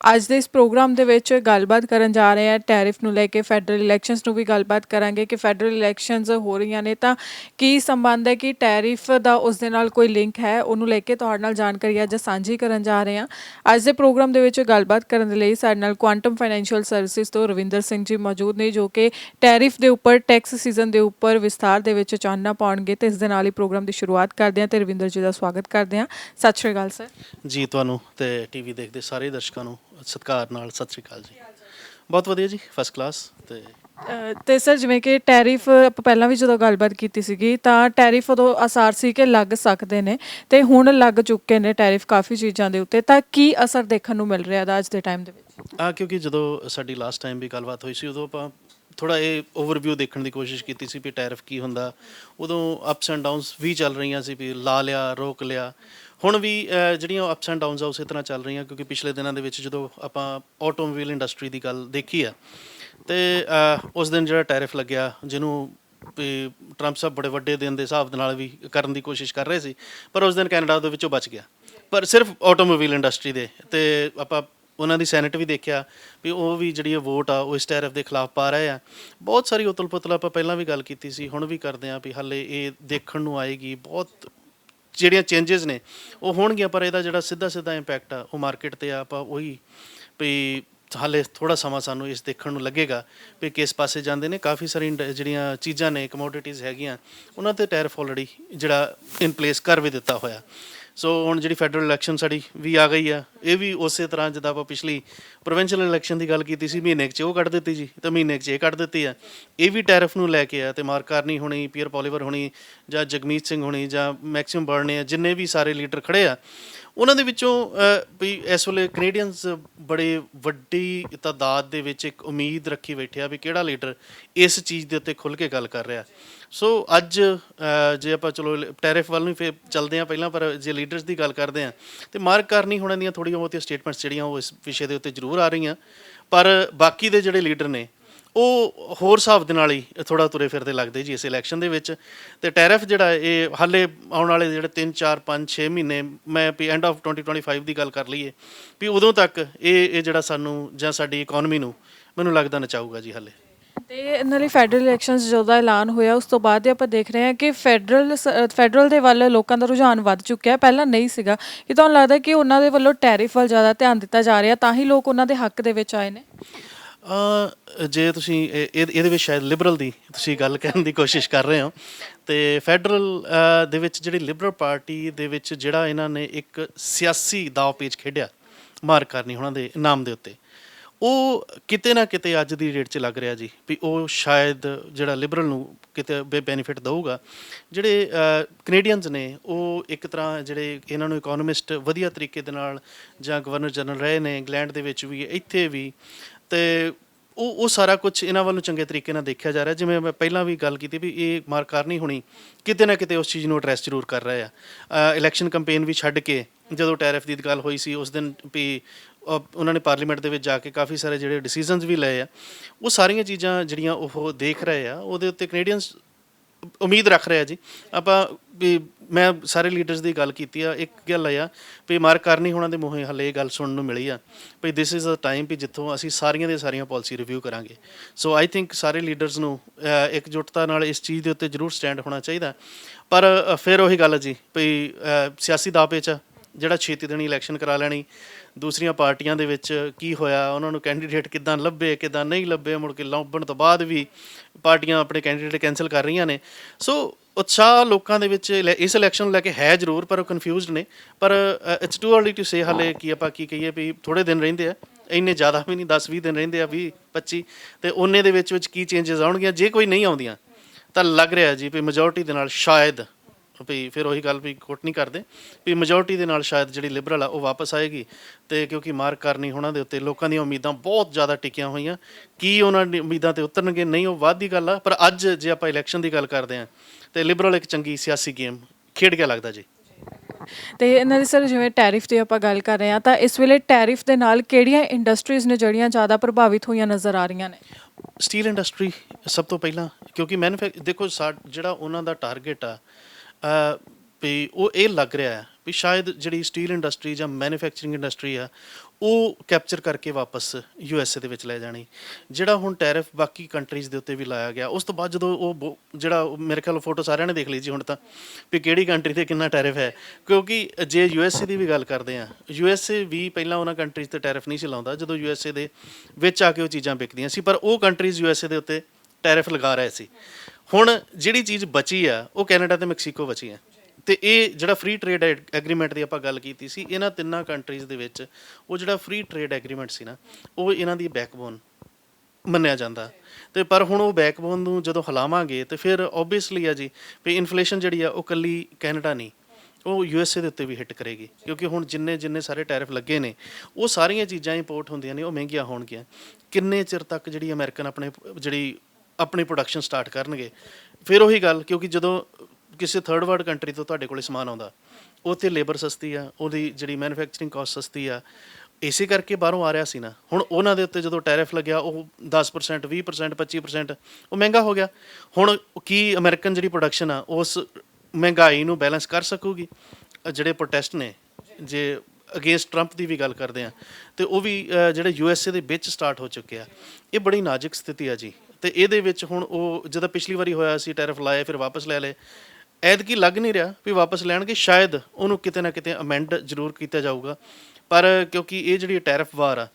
ਅੱਜ ਦੇ ਇਸ ਪ੍ਰੋਗਰਾਮ ਦੇ ਵਿੱਚ ਗੱਲਬਾਤ ਕਰਨ ਜਾ ਰਹੇ ਹਾਂ, ਟੈਰਿਫ ਨੂੰ ਲੈ ਕੇ, ਫੈਡਰਲ ਇਲੈਕਸ਼ਨਸ ਨੂੰ ਵੀ ਗੱਲਬਾਤ ਕਰਾਂਗੇ ਕਿ ਫੈਡਰਲ ਇਲੈਕਸ਼ਨਸ ਹੋ ਰਹੀਆਂ ਨੇ ਤਾਂ ਕੀ ਸੰਬੰਧ ਹੈ ਕਿ ਟੈਰਿਫ ਦਾ ਉਸ ਦੇ ਨਾਲ ਕੋਈ ਲਿੰਕ ਹੈ? ਉਹਨੂੰ ਲੈ ਕੇ ਤੁਹਾਡੇ ਨਾਲ ਜਾਣਕਾਰੀ ਅੱਜ ਸਾਂਝੀ ਕਰਨ ਜਾ ਰਹੇ ਹਾਂ। ਅੱਜ ਦੇ ਪ੍ਰੋਗਰਾਮ ਦੇ ਵਿੱਚ ਗੱਲਬਾਤ ਕਰਨ ਦੇ ਲਈ ਸਾਡੇ ਨਾਲ ਕੁਆਂਟਮ ਫਾਈਨੈਂਸ਼ੀਅਲ ਸਰਵਿਸਿਜ਼ ਤੋਂ ਰਵਿੰਦਰ ਸਿੰਘ ਜੀ ਮੌਜੂਦ ਨੇ, ਜੋ ਕਿ ਟੈਰਿਫ ਦੇ ਉੱਪਰ ਟੈਕਸ ਸੀਜ਼ਨ ਦੇ ਉੱਪਰ ਵਿਸਥਾਰ ਦੇ ਵਿੱਚ ਚਾਨਣਾ ਪਾਉਣਗੇ ਤੇ ਇਸ ਦੇ ਨਾਲ ਹੀ ਪ੍ਰੋਗਰਾਮ ਦੀ ਸ਼ੁਰੂਆਤ ਕਰਦੇ ਹਾਂ ਤੇ ਰਵਿੰਦਰ ਜੀ ਦਾ ਸਵਾਗਤ ਕਰਦੇ ਹਾਂ। ਸਤਿ ਸ਼੍ਰੀ ਅਕਾਲ ਸਰ ਜੀ, ਤੁਹਾਨੂੰ ਤੇ ਟੀਵੀ ਦੇਖਦੇ ਸਾਰੇ ਦਰਸ਼ਕਾਂ ਨੂੰ ਸਤਿਕਾਰ ਨਾਲ ਸਤਿ ਸ੍ਰੀ ਅਕਾਲ ਜੀ। ਬਹੁਤ ਵਧੀਆ ਜੀ ਫਸਟ ਕਲਾਸ ਤੇ ਤੇ ਸਰ ਜਿਵੇਂ ਕਿ ਟੈਰਿਫ ਆਪਾਂ ਪਹਿਲਾਂ ਵੀ ਜਦੋਂ ਗੱਲਬਾਤ ਕੀਤੀ ਸੀਗੀ ਤਾਂ ਟੈਰਿਫ ਉਦੋਂ ਅਸਾਰ ਸੀ ਕਿ ਲੱਗ ਸਕਦੇ ਨੇ ਤੇ ਹੁਣ ਲੱਗ ਚੁੱਕੇ ਨੇ ਟੈਰਿਫ ਕਾਫੀ ਚੀਜ਼ਾਂ ਦੇ ਉੱਤੇ ਤਾਂ ਕੀ ਅਸਰ ਦੇਖਣ ਨੂੰ ਮਿਲ ਰਿਹਾ ਦਾ ਅੱਜ ਦੇ ਟਾਈਮ ਦੇ ਵਿੱਚ? ਆ ਕਿਉਂਕਿ ਜਦੋਂ ਸਾਡੀ ਲਾਸਟ ਟਾਈਮ ਵੀ ਗੱਲਬਾਤ ਹੋਈ ਸੀ ਉਦੋਂ ਆਪਾਂ ਥੋੜਾ ਇਹ ਓਵਰਵਿਊ ਦੇਖਣ ਦੀ ਕੋਸ਼ਿਸ਼ ਕੀਤੀ ਸੀ ਵੀ ਟੈਰਿਫ ਕੀ ਹੁੰਦਾ। ਉਦੋਂ ਅਪਸ ਐਂਡ ਡਾਊਨਸ ਵੀ ਚੱਲ ਰਹੀਆਂ ਸੀ ਵੀ ਲਾ ਲਿਆ ਰੋਕ ਲਿਆ। ਹੁਣ ਵੀ ਜਿਹੜੀਆਂ ਅਪਸ ਐਂਡ ਡਾਊਨਸ ਆ, ਉਸੇ ਤਰ੍ਹਾਂ ਚੱਲ ਰਹੀਆਂ, ਕਿਉਂਕਿ ਪਿਛਲੇ ਦਿਨਾਂ ਦੇ ਵਿੱਚ ਜਦੋਂ ਆਪਾਂ ਆਟੋਮੋਬਾਈਲ ਇੰਡਸਟਰੀ ਦੀ ਗੱਲ ਦੇਖੀ ਆ, ਤੇ ਉਸ ਦਿਨ ਜਿਹੜਾ ਟੈਰਿਫ ਲੱਗਿਆ, ਜਿਹਨੂੰ ਵੀ ਟਰੰਪ ਸਾਹਿਬ ਬੜੇ ਵੱਡੇ ਦਿਨ ਦੇ ਹਿਸਾਬ ਦੇ ਨਾਲ ਵੀ ਕਰਨ ਦੀ ਕੋਸ਼ਿਸ਼ ਕਰ ਰਹੇ ਸੀ, ਪਰ ਉਸ ਦਿਨ ਕੈਨੇਡਾ ਦੇ ਵਿੱਚੋਂ ਬਚ ਗਿਆ। ਪਰ ਸਿਰਫ ਆਟੋਮੋਬਾਈਲ ਇੰਡਸਟਰੀ ਦੇ, ਤੇ ਆਪਾਂ ਉਹਨਾਂ ਦੀ ਸੈਨੇਟ ਵੀ ਦੇਖਿਆ ਵੀ ਉਹ ਵੀ ਜਿਹੜੀ ਵੋਟ ਆ, ਉਹ ਇਸ ਟੈਰਿਫ ਦੇ ਖਿਲਾਫ ਪਾ ਰਹੇ ਆ। ਬਹੁਤ ਸਾਰੀ ਉਤਲ ਪੁਤਲ ਆਪਾਂ ਪਹਿਲਾਂ ਵੀ ਗੱਲ ਕੀਤੀ ਸੀ, ਹੁਣ ਵੀ ਕਰਦੇ ਆ ਵੀ ਹਾਲੇ ਇਹ ਦੇਖਣ ਨੂੰ ਆਏਗੀ, ਬਹੁਤ ਜਿਹੜੀਆਂ ਚੇਂਜਸ ਨੇ, ਉਹ ਹੋਣਗੀਆਂ, ਪਰ ਇਹਦਾ ਜਿਹੜਾ ਸਿੱਧਾ ਸਿੱਧਾ ਇੰਪੈਕਟ ਆ, ਉਹ ਮਾਰਕੀਟ ਤੇ ਆ, ਆਪਾਂ ਉਹੀ ਵੀ ਹਾਲੇ ਥੋੜਾ ਸਮਾਂ ਸਾਨੂੰ ਇਸ ਦੇਖਣ ਨੂੰ ਲੱਗੇਗਾ ਵੀ ਕਿਸ ਪਾਸੇ ਜਾਂਦੇ ਨੇ। ਕਾਫੀ ਸਾਰੀ ਇੰਡ- ਜਿਹੜੀਆਂ ਚੀਜ਼ਾਂ ਨੇ ਕਮੋਡਿਟੀਜ਼ ਹੈਗੀਆਂ, ਉਹਨਾਂ ਤੇ ਟੈਰਿਫ ਆਲਰੇਡੀ ਜਿਹੜਾ ਇਨ ਪਲੇਸ ਕਰ ਵੀ ਦਿੱਤਾ ਹੋਇਆ। ਸੋ ਹੁਣ ਜਿਹੜੀ ਫੈਡਰਲ ਇਲੈਕਸ਼ਨ ਸਾਡੀ ਵੀ ਆ ਗਈ ਆ, ਇਹ ਵੀ ਉਸੇ ਤਰ੍ਹਾਂ ਜਿੱਦਾਂ ਆਪਾਂ ਪਿਛਲੀ ਪ੍ਰੋਵਿੰਸ਼ੀਅਲ ਇਲੈਕਸ਼ਨ ਦੀ ਗੱਲ ਕੀਤੀ ਸੀ, ਮਹੀਨੇ ਕੁ ਚ ਉਹ ਕੱਢ ਦਿੱਤੀ ਜੀ, ਤੇ ਮਹੀਨੇ ਕੁ ਚ ਇਹ ਕੱਢ ਦਿੱਤੀ ਆ। ਇਹ ਵੀ ਟੈਰਿਫ ਨੂੰ ਲੈ ਕੇ ਆ, ਤੇ ਮਾਰਕ ਕਾਰਨੀ ਹੋਣੀ ਪੀਅਰ ਪੋਲੀਵਰ ਹੋਣੀ, ਜਾਂ ਜਗਮੀਤ ਸਿੰਘ ਹੋਣੀ, ਜਾਂ ਮੈਕਸਿਮ ਬਰਨੇ ਆ, ਜਿੰਨੇ ਵੀ ਸਾਰੇ ਲੀਡਰ ਖੜੇ ਆ ਉਹਨਾਂ ਦੇ ਵਿੱਚੋਂ ਵੀ ਇਸ ਵੇਲੇ ਕੈਨੇਡੀਅਨਸ ਬੜੇ ਵੱਡੀ ਤਾਦਾਦ ਦੇ ਵਿੱਚ ਇੱਕ ਉਮੀਦ ਰੱਖੀ ਬੈਠੇ ਆ ਵੀ ਕਿਹੜਾ ਲੀਡਰ ਇਸ ਚੀਜ਼ ਦੇ ਉੱਤੇ ਖੁੱਲ ਕੇ ਗੱਲ ਕਰ ਰਿਹਾ। ਸੋ ਅੱਜ ਜੇ ਆਪਾਂ ਚਲੋ ਟੈਰਿਫ ਵੱਲ ਨੂੰ ਫੇਰ ਚੱਲਦੇ ਆ ਪਹਿਲਾਂ, ਪਰ ਜੇ ਲੀਡਰਸ ਦੀ ਗੱਲ ਕਰਦੇ ਆ ਤੇ ਮਾਰਕ ਕਰਨੀ ਹੋਣਾ ਦੀਆਂ ਥੋੜੀਆਂ ਬਹੁਤੀਆਂ ਸਟੇਟਮੈਂਟਸ ਜਿਹੜੀਆਂ ਉਹ ਇਸ ਵਿਸ਼ੇ ਦੇ ਉੱਤੇ ਜ਼ਰੂਰ ਆ ਰਹੀਆਂ। ਪਰ ਬਾਕੀ ਦੇ ਜਿਹੜੇ ਲੀਡਰ ਨੇ ਉਹ ਹੋਰ ਹਿਸਾਬ ਦੇ ਨਾਲ ਹੀ ਥੋੜਾ ਤੁਰੇ ਫਿਰਦੇ ਲੱਗਦੇ ਜੀ ਇਸ ਇਲੈਕਸ਼ਨ ਦੇ ਵਿੱਚ। ਤੇ ਟੈਰਿਫ ਜਿਹੜਾ ਇਹ ਹਾਲੇ ਆਉਣ ਵਾਲੇ ਜਿਹੜੇ 3 4 5 6 ਮਹੀਨੇ ਮੈਂ ਵੀ ਐਂਡ ਆਫ 2025 ਦੀ ਗੱਲ ਕਰ ਲਈਏ ਵੀ ਉਦੋਂ ਤੱਕ ਇਹ ਇਹ ਜਿਹੜਾ ਸਾਨੂੰ ਜਾਂ ਸਾਡੀ ਇਕਨੋਮੀ ਨੂੰ ਮੈਨੂੰ ਲੱਗਦਾ ਨਚਾਊਗਾ ਜੀ ਹਾਲੇ। ਤੇ ਇਹਨਾਂ ਫੈਡਰਲ ਇਲੈਕਸ਼ਨਸ ਜਦੋਂ ਦਾ ਐਲਾਨ ਹੋਇਆ, ਉਸ ਤੋਂ ਬਾਅਦ ਆਪਾਂ ਦੇਖ ਰਹੇ ਹਾਂ ਕਿ ਫੈਡਰਲ ਫੈਡਰਲ ਦੇ ਵੱਲ ਲੋਕਾਂ ਦਾ ਰੁਝਾਨ ਵੱਧ ਚੁੱਕਿਆ ਹੈ। ਪਹਿਲਾਂ ਨਹੀਂ ਸੀਗਾ। ਕਿ ਤੁਹਾਨੂੰ ਲੱਗਦਾ ਕਿ ਉਹਨਾਂ ਦੇ ਵੱਲੋਂ ਟੈਰਿਫ ਵੱਲ ਜ਼ਿਆਦਾ ਧਿਆਨ ਦਿੱਤਾ ਜਾ ਰਿਹਾ, ਤਾਂ ਹੀ ਲੋਕ ਉਹਨਾਂ ਦੇ ਹੱਕ ਦੇ ਵਿੱਚ ਆਏ ਨੇ। ਅ ਜੇ ਤੁਸੀਂ ਇਹ- ਇਹ- ਇਹਦੇ ਵਿੱਚ ਸ਼ਾਇਦ ਲਿਬਰਲ ਦੀ ਤੁਸੀਂ ਗੱਲ ਕਰਨ ਦੀ ਕੋਸ਼ਿਸ਼ ਕਰ ਰਹੇ ਹੋ, ਤੇ ਫੈਡਰਲ ਦੇ ਵਿੱਚ ਜਿਹੜੀ ਲਿਬਰਲ ਪਾਰਟੀ ਦੇ ਵਿੱਚ ਜਿਹੜਾ ਇਹਨਾਂ ਨੇ ਇੱਕ ਸਿਆਸੀ ਦਾਅ ਪੇਚ ਖੇਡਿਆ, ਮਾਰ ਕਰਨੀ ਉਹਨਾਂ ਦੇ ਨਾਮ ਦੇ ਉੱਤੇ, ਉਹ ਕਿਤੇ ਨਾ ਕਿਤੇ ਅੱਜ ਦੀ ਡੇਟ 'ਚ ਲੱਗ ਰਿਹਾ ਜੀ, ਵੀ ਉਹ ਸ਼ਾਇਦ ਜਿਹੜਾ ਲਿਬਰਲ ਨੂੰ ਕਿਤੇ ਬੈਨੀਫਿਟ ਦਊਗਾ। ਜਿਹੜੇ ਕੈਨੇਡੀਅਨਸ ਨੇ, ਉਹ ਇੱਕ ਤਰ੍ਹਾਂ ਜਿਹੜੇ ਇਹਨਾਂ ਨੂੰ ਇਕਨੋਮਿਸਟ ਵਧੀਆ ਤਰੀਕੇ ਦੇ ਨਾਲ ਜਾਂ ਗਵਰਨਰ ਜਨਰਲ ਰਹੇ ਨੇ ਇੰਗਲੈਂਡ ਦੇ ਵਿੱਚ ਵੀ, ਇੱਥੇ ਵੀ ਤੇ ਉਹ ਉਹ ਸਾਰਾ ਕੁਝ ਇਹਨਾਂ ਵੱਲੋਂ ਚੰਗੇ ਤਰੀਕੇ ਨਾਲ ਦੇਖਿਆ ਜਾ ਰਿਹਾ। ਜਿਵੇਂ ਮੈਂ ਪਹਿਲਾਂ ਵੀ ਗੱਲ ਕੀਤੀ ਵੀ ਇਹ ਮਾਰਕ ਕਰਨੀ ਹੋਣੀ ਕਿਤੇ ਨਾ ਕਿਤੇ ਉਸ ਚੀਜ਼ ਨੂੰ ਐਡਰੈਸ ਜ਼ਰੂਰ ਕਰ ਰਹੇ ਆ। ਇਲੈਕਸ਼ਨ ਕੈਂਪੇਨ ਵੀ ਛੱਡ ਕੇ ਜਦੋਂ ਟੈਰਿਫ ਦੀ ਗੱਲ ਹੋਈ ਸੀ, ਉਸ ਦਿਨ ਵੀ ਉਹਨਾਂ ਨੇ ਪਾਰਲੀਮੈਂਟ ਦੇ ਵਿੱਚ ਜਾ ਕੇ ਕਾਫੀ ਸਾਰੇ ਜਿਹੜੇ ਡਿਸੀਜਨਸ ਵੀ ਲਏ ਆ। ਉਹ ਸਾਰੀਆਂ ਚੀਜ਼ਾਂ ਜਿਹੜੀਆਂ ਉਹ ਦੇਖ ਰਹੇ ਆ, ਉਹਦੇ ਉੱਤੇ ਕੈਨੇਡੀਅਨਸ ਉਮੀਦ ਰੱਖ ਰਿਹਾ ਜੀ। ਆਪਾਂ ਵੀ ਮੈਂ ਸਾਰੇ ਲੀਡਰਸ ਦੀ ਗੱਲ ਕੀਤੀ ਆ ਇੱਕ ਗੱਲ ਆ ਵੀ ਮਾਰਕ ਕਰਨੀ ਹੋਣਾ ਦੇ ਮੂੰਹੋਂ ਹਲੇ ਇਹ ਗੱਲ ਸੁਣਨ ਨੂੰ ਮਿਲੀ ਆ ਵੀ ਦਿਸ ਇਜ਼ ਅ ਟਾਈਮ ਵੀ ਜਿੱਥੋਂ ਅਸੀਂ ਸਾਰੀਆਂ ਦੇ ਸਾਰੀਆਂ ਪਾਲਿਸੀ ਰਿਵਿਊ ਕਰਾਂਗੇ। ਸੋ ਆਈ ਥਿੰਕ ਸਾਰੇ ਲੀਡਰਸ ਨੂੰ ਅਹ, ਇਕਜੁੱਟਤਾ ਨਾਲ ਇਸ ਚੀਜ਼ ਦੇ ਉੱਤੇ ਜ਼ਰੂਰ ਸਟੈਂਡ ਹੋਣਾ ਚਾਹੀਦਾ। ਪਰ ਫਿਰ ਉਹੀ ਗੱਲ ਜੀ ਵੀ ਸਿਆਸੀ ਦਾਅਵੇ 'ਚ ਜਿਹੜਾ ਛੇਤੀ ਦਿਨੀ ਇਲੈਕਸ਼ਨ ਕਰਾ ਲੈਣੀ ਦੂਸਰੀਆਂ ਪਾਰਟੀਆਂ ਦੇ ਵਿੱਚ ਕੀ ਹੋਇਆ, ਉਹਨਾਂ ਨੂੰ ਕੈਂਡੀਡੇਟ ਕਿਦਾਂ ਲੱਭੇ, ਕਿਦਾਂ ਨਹੀਂ ਲੱਭੇ, ਮੁੜ ਕੇ ਲੱਭਣ ਤੋਂ ਬਾਅਦ ਵੀ ਪਾਰਟੀਆਂ ਆਪਣੇ ਕੈਂਡੀਡੇਟ ਕੈਨਸਲ ਕਰ ਰਹੀਆਂ ਨੇ। ਸੋ ਉਤਸ਼ਾਹ ਲੋਕਾਂ ਦੇ ਵਿੱਚ ਇਲੈ- ਇਸ ਇਲੈਕਸ਼ਨ ਨੂੰ ਲੈ ਕੇ ਹੈ ਜ਼ਰੂਰ, ਪਰ ਉਹ ਕਨਫਿਊਜ਼ਡ ਨੇ। ਪਰ it's too early to say ਹਾਲੇ ਕੀ ਆਪਾਂ ਕੀ ਕਹੀਏ ਵੀ ਥੋੜੇ ਦਿਨ ਰਹਿੰਦੇ ਆ। ਇੰਨੇ ਜ਼ਿਆਦਾ ਵੀ ਨਹੀਂ 10 20 ਦਿਨ ਰਹਿੰਦੇ ਆ 20 25 ਤੇ ਉਹਨੇ ਦੇ ਵਿੱਚ ਵਿੱਚ ਕੀ ਚੇਂਜਸ ਆਉਣਗੀਆਂ? ਜੇ ਕੋਈ ਨਹੀਂ ਆਉਂਦੀਆਂ, ਤਾਂ ਲੱਗ ਰਿਹਾ ਜੀ ਵੀ ਮੈਜੋਰਟੀ ਦੇ ਨਾਲ ਸ਼ਾਇਦ ਵੀ ਫਿਰ ਉਹੀ ਗੱਲ ਵੀ ਕੋਟ ਨਹੀਂ ਕਰਦੇ ਵੀ ਮੈਜੋਰਟੀ ਦੇ ਨਾਲ ਸ਼ਾਇਦ ਜਿਹੜੀ ਲਿਬਰਲ ਆ ਉਹ ਵਾਪਸ ਆਏਗੀ ਤੇ ਕਿਉਂਕਿ ਮਾਰਕ ਕਰਨੀ ਉਹਨਾਂ ਦੇ ਉੱਤੇ ਲੋਕਾਂ ਦੀਆਂ ਉਮੀਦਾਂ ਬਹੁਤ ਜ਼ਿਆਦਾ ਟਿਕੀਆਂ ਹੋਈਆਂ ਕੀ ਉਹਨਾਂ ਦੀ ਉਮੀਦਾਂ ਤੇ ਉਤਰਨਗੇ ਨਹੀਂ ਉਹ ਬਾਅਦ ਦੀ ਗੱਲ ਆ ਪਰ ਅੱਜ ਜੇ ਆਪਾਂ ਇਲੈਕਸ਼ਨ ਦੀ ਗੱਲ ਕਰਦੇ ਆ ਤੇ ਲਿਬਰਲ ਇੱਕ ਚੰਗੀ ਸਿਆਸੀ ਗੇਮ ਖੇਡ ਗਿਆ ਲੱਗਦਾ ਜੀ। ਤੇ ਇਹਨਾਂ ਦੀ ਸਰ ਜਿਵੇਂ ਟੈਰਿਫ ਦੀ ਆਪਾਂ ਗੱਲ ਕਰ ਰਹੇ ਹਾਂ ਤਾਂ ਇਸ ਵੇਲੇ ਟੈਰਿਫ ਦੇ ਨਾਲ ਕਿਹੜੀਆਂ ਇੰਡਸਟਰੀਜ਼ ਨੇ ਜਿਹੜੀਆਂ ਜ਼ਿਆਦਾ ਪ੍ਰਭਾਵਿਤ ਹੋਈਆਂ ਨਜ਼ਰ ਆ ਰਹੀਆਂ ਨੇ? ਸਟੀਲ ਇੰਡਸਟਰੀ ਸਭ ਤੋਂ ਪਹਿਲਾਂ ਕਿਉਂਕਿ ਮੈਨੂਫੈਕ ਦੇਖੋ ਜਿਹੜਾ ਉਹਨਾਂ ਦਾ ਟਾਰਗੇਟ ਆ ਵੀ ਉਹ ਇਹ ਲੱਗ ਰਿਹਾ ਹੈ ਵੀ ਸ਼ਾਇਦ ਜਿਹੜੀ ਸਟੀਲ ਇੰਡਸਟਰੀ ਜਾਂ ਮੈਨੂਫੈਕਚਰਿੰਗ ਇੰਡਸਟਰੀ ਆ, ਉਹ ਕੈਪਚਰ ਕਰਕੇ ਵਾਪਸ ਯੂ ਐਸ ਏ ਦੇ ਵਿੱਚ ਲੈ ਜਾਣੀ। ਜਿਹੜਾ ਹੁਣ ਟੈਰਿਫ ਬਾਕੀ ਕੰਟਰੀਜ਼ ਦੇ ਉੱਤੇ ਵੀ ਲਾਇਆ ਗਿਆ, ਉਸ ਤੋਂ ਬਾਅਦ ਜਦੋਂ ਉਹ ਬੋ- ਜਿਹੜਾ ਉਹ ਮੇਰੇ ਖਿਆਲ ਫੋਟੋ ਸਾਰਿਆਂ ਨੇ ਦੇਖ ਲਈ ਜੀ ਹੁਣ ਤਾਂ, ਵੀ ਕਿਹੜੀ ਕੰਟਰੀ ਤੇ ਕਿੰਨਾ ਟੈਰਿਫ ਹੈ। ਕਿਉਂਕਿ ਜੇ ਯੂ ਐਸ ਏ ਦੀ ਵੀ ਗੱਲ ਕਰਦੇ ਆ ਯੂ ਐਸ ਏ ਵੀ ਪਹਿਲਾਂ ਉਹਨਾਂ ਕੰਟਰੀਜ਼ ਤੇ ਟੈਰਿਫ ਨਹੀਂ ਸੀ ਲਾਉਂਦਾ, ਜਦੋਂ ਯੂ ਐਸ ਏ ਦੇ ਵਿੱਚ ਆ ਕੇ ਉਹ ਚੀਜ਼ਾਂ ਵਿਕਦੀਆਂ ਸੀ, ਪਰ ਉਹ ਕੰਟਰੀਜ਼ ਯੂ ਐਸ ਏ ਦੇ ਉੱਤੇ ਟੈਰਿਫ ਲਗਾ ਰਹੇ ਸੀ। ਹੁਣ ਜਿਹੜੀ ਚੀਜ਼ ਬਚੀ ਆ, ਉਹ ਕੈਨੇਡਾ ਤੇ ਮੈਕਸੀਕੋ ਬਚੀ ਆ। ਤੇ ਇਹ ਜਿਹੜਾ ਫ੍ਰੀ ਟ੍ਰੇਡ ਐਗਰੀਮੈਂਟ ਦੀ ਆਪਾਂ ਗੱਲ ਕੀਤੀ ਸੀ, ਇਹਨਾਂ ਤਿੰਨਾਂ ਕੰਟਰੀਜ਼ ਦੇ ਵਿੱਚ ਉਹ ਜਿਹੜਾ ਫ੍ਰੀ ਟ੍ਰੇਡ ਐਗਰੀਮੈਂਟ ਸੀ ਨਾ, ਉਹ ਇਹਨਾਂ ਦੀ ਬੈਕਬੋਨ ਮੰਨਿਆ ਜਾਂਦਾ। ਤੇ ਪਰ ਹੁਣ ਉਹ ਬੈਕਬੋਨ ਨੂੰ ਜਦੋਂ ਹਿਲਾਵਾਂਗੇ, ਤੇ ਫਿਰ ਓਬਵੀਅਸਲੀ ਆ ਜੀ, ਵੀ ਇਨਫਲੇਸ਼ਨ ਜਿਹੜੀ ਆ, ਉਹ ਕੱਲੀ ਕੈਨੇਡਾ ਨਹੀਂ, ਉਹ ਯੂ ਐਸ ਏ ਦੇ ਉੱਤੇ ਵੀ ਹਿੱਟ ਕਰੇਗੀ। ਕਿਉਂਕਿ ਹੁਣ ਜਿੰਨੇ ਜਿੰਨੇ ਸਾਰੇ ਟੈਰਿਫ ਲੱਗੇ ਨੇ, ਉਹ ਸਾਰੀਆਂ ਚੀਜ਼ਾਂ ਇੰਪੋਰਟ ਹੁੰਦੀਆਂ ਨੇ, ਉਹ ਮਹਿੰਗੀਆਂ ਹੋਣਗੀਆਂ। ਕਿੰਨੇ ਚਿਰ ਤੱਕ ਜਿਹੜੀ ਅਮਰੀਕਨ ਆਪਣੇ, ਜਿਹੜੀ ਆਪਣੀ ਪ੍ਰੋਡਕਸ਼ਨ ਸਟਾਰਟ ਕਰਨਗੇ। ਫਿਰ ਉਹੀ ਗੱਲ, ਕਿਉਂਕਿ ਜਦੋਂ ਕਿਸੇ ਥਰਡ ਵਰਲਡ ਕੰਟਰੀ ਤੋਂ ਤੁਹਾਡੇ ਕੋਲੇ ਸਮਾਨ ਆਉਂਦਾ, ਉੱਥੇ ਲੇਬਰ ਸਸਤੀ ਆ, ਉਹਦੀ ਜਿਹੜੀ ਮੈਨੂਫੈਕਚਰਿੰਗ ਕਾਸਟ ਸਸਤੀ ਆ, ਇਸੇ ਕਰਕੇ ਬਾਹਰੋਂ ਆ ਰਿਹਾ ਸੀ ਨਾ। ਹੁਣ ਉਹਨਾਂ ਦੇ ਉੱਤੇ ਜਦੋਂ ਟੈਰਿਫ ਲੱਗਿਆ, ਉਹ 10% 20% 25% ਉਹ ਮਹਿੰਗਾ ਹੋ ਗਿਆ। ਹੁਣ ਕੀ ਅਮਰੀਕਨ ਜਿਹੜੀ ਪ੍ਰੋਡਕਸ਼ਨ ਆ, ਉਸ ਮਹਿੰਗਾਈ ਨੂੰ ਬੈਲੈਂਸ ਕਰ ਸਕੂਗੀ? ਜਿਹੜੇ ਪ੍ਰੋਟੈਸਟ ਨੇ, ਜੇ ਅਗੇਂਸਟ ਟਰੰਪ ਦੀ ਵੀ ਗੱਲ ਕਰਦੇ ਆ, ਤੇ ਉਹ ਵੀ ਜਿਹੜੇ ਯੂ ਐਸ ਏ ਦੇ ਵਿੱਚ ਸਟਾਰਟ ਹੋ ਚੁੱਕੇ ਆ। ਇਹ ਬੜੀ ਨਾਜ਼ੁਕ ਸਥਿਤੀ ਆ ਜੀ। ਤੇ ਇਹਦੇ ਵਿੱਚ ਹੁਣ ਉਹ ਜਦੋਂ ਪਿਛਲੀ ਵਾਰੀ ਹੋਇਆ ਸੀ, ਟੈਰਿਫ ਲਾਏ, ਫਿਰ ਵਾਪਸ ਲੈ ਲਏ। ਐਤਕੀ ਲੱਗ ਨਹੀਂ ਰਿਹਾ ਵੀ ਵਾਪਸ ਲੈਣਗੇ, ਸ਼ਾਇਦ ਉਹਨੂੰ ਕਿਤੇ ਨਾ ਕਿਤੇ ਅਮੈਂਡ ਜ਼ਰੂਰ ਕੀਤਾ ਜਾਊਗਾ। ਪਰ ਕਿਉਂਕਿ ਇਹ ਜਿਹੜੀ ਟੈਰਿਫ ਵਾਰ ਆ,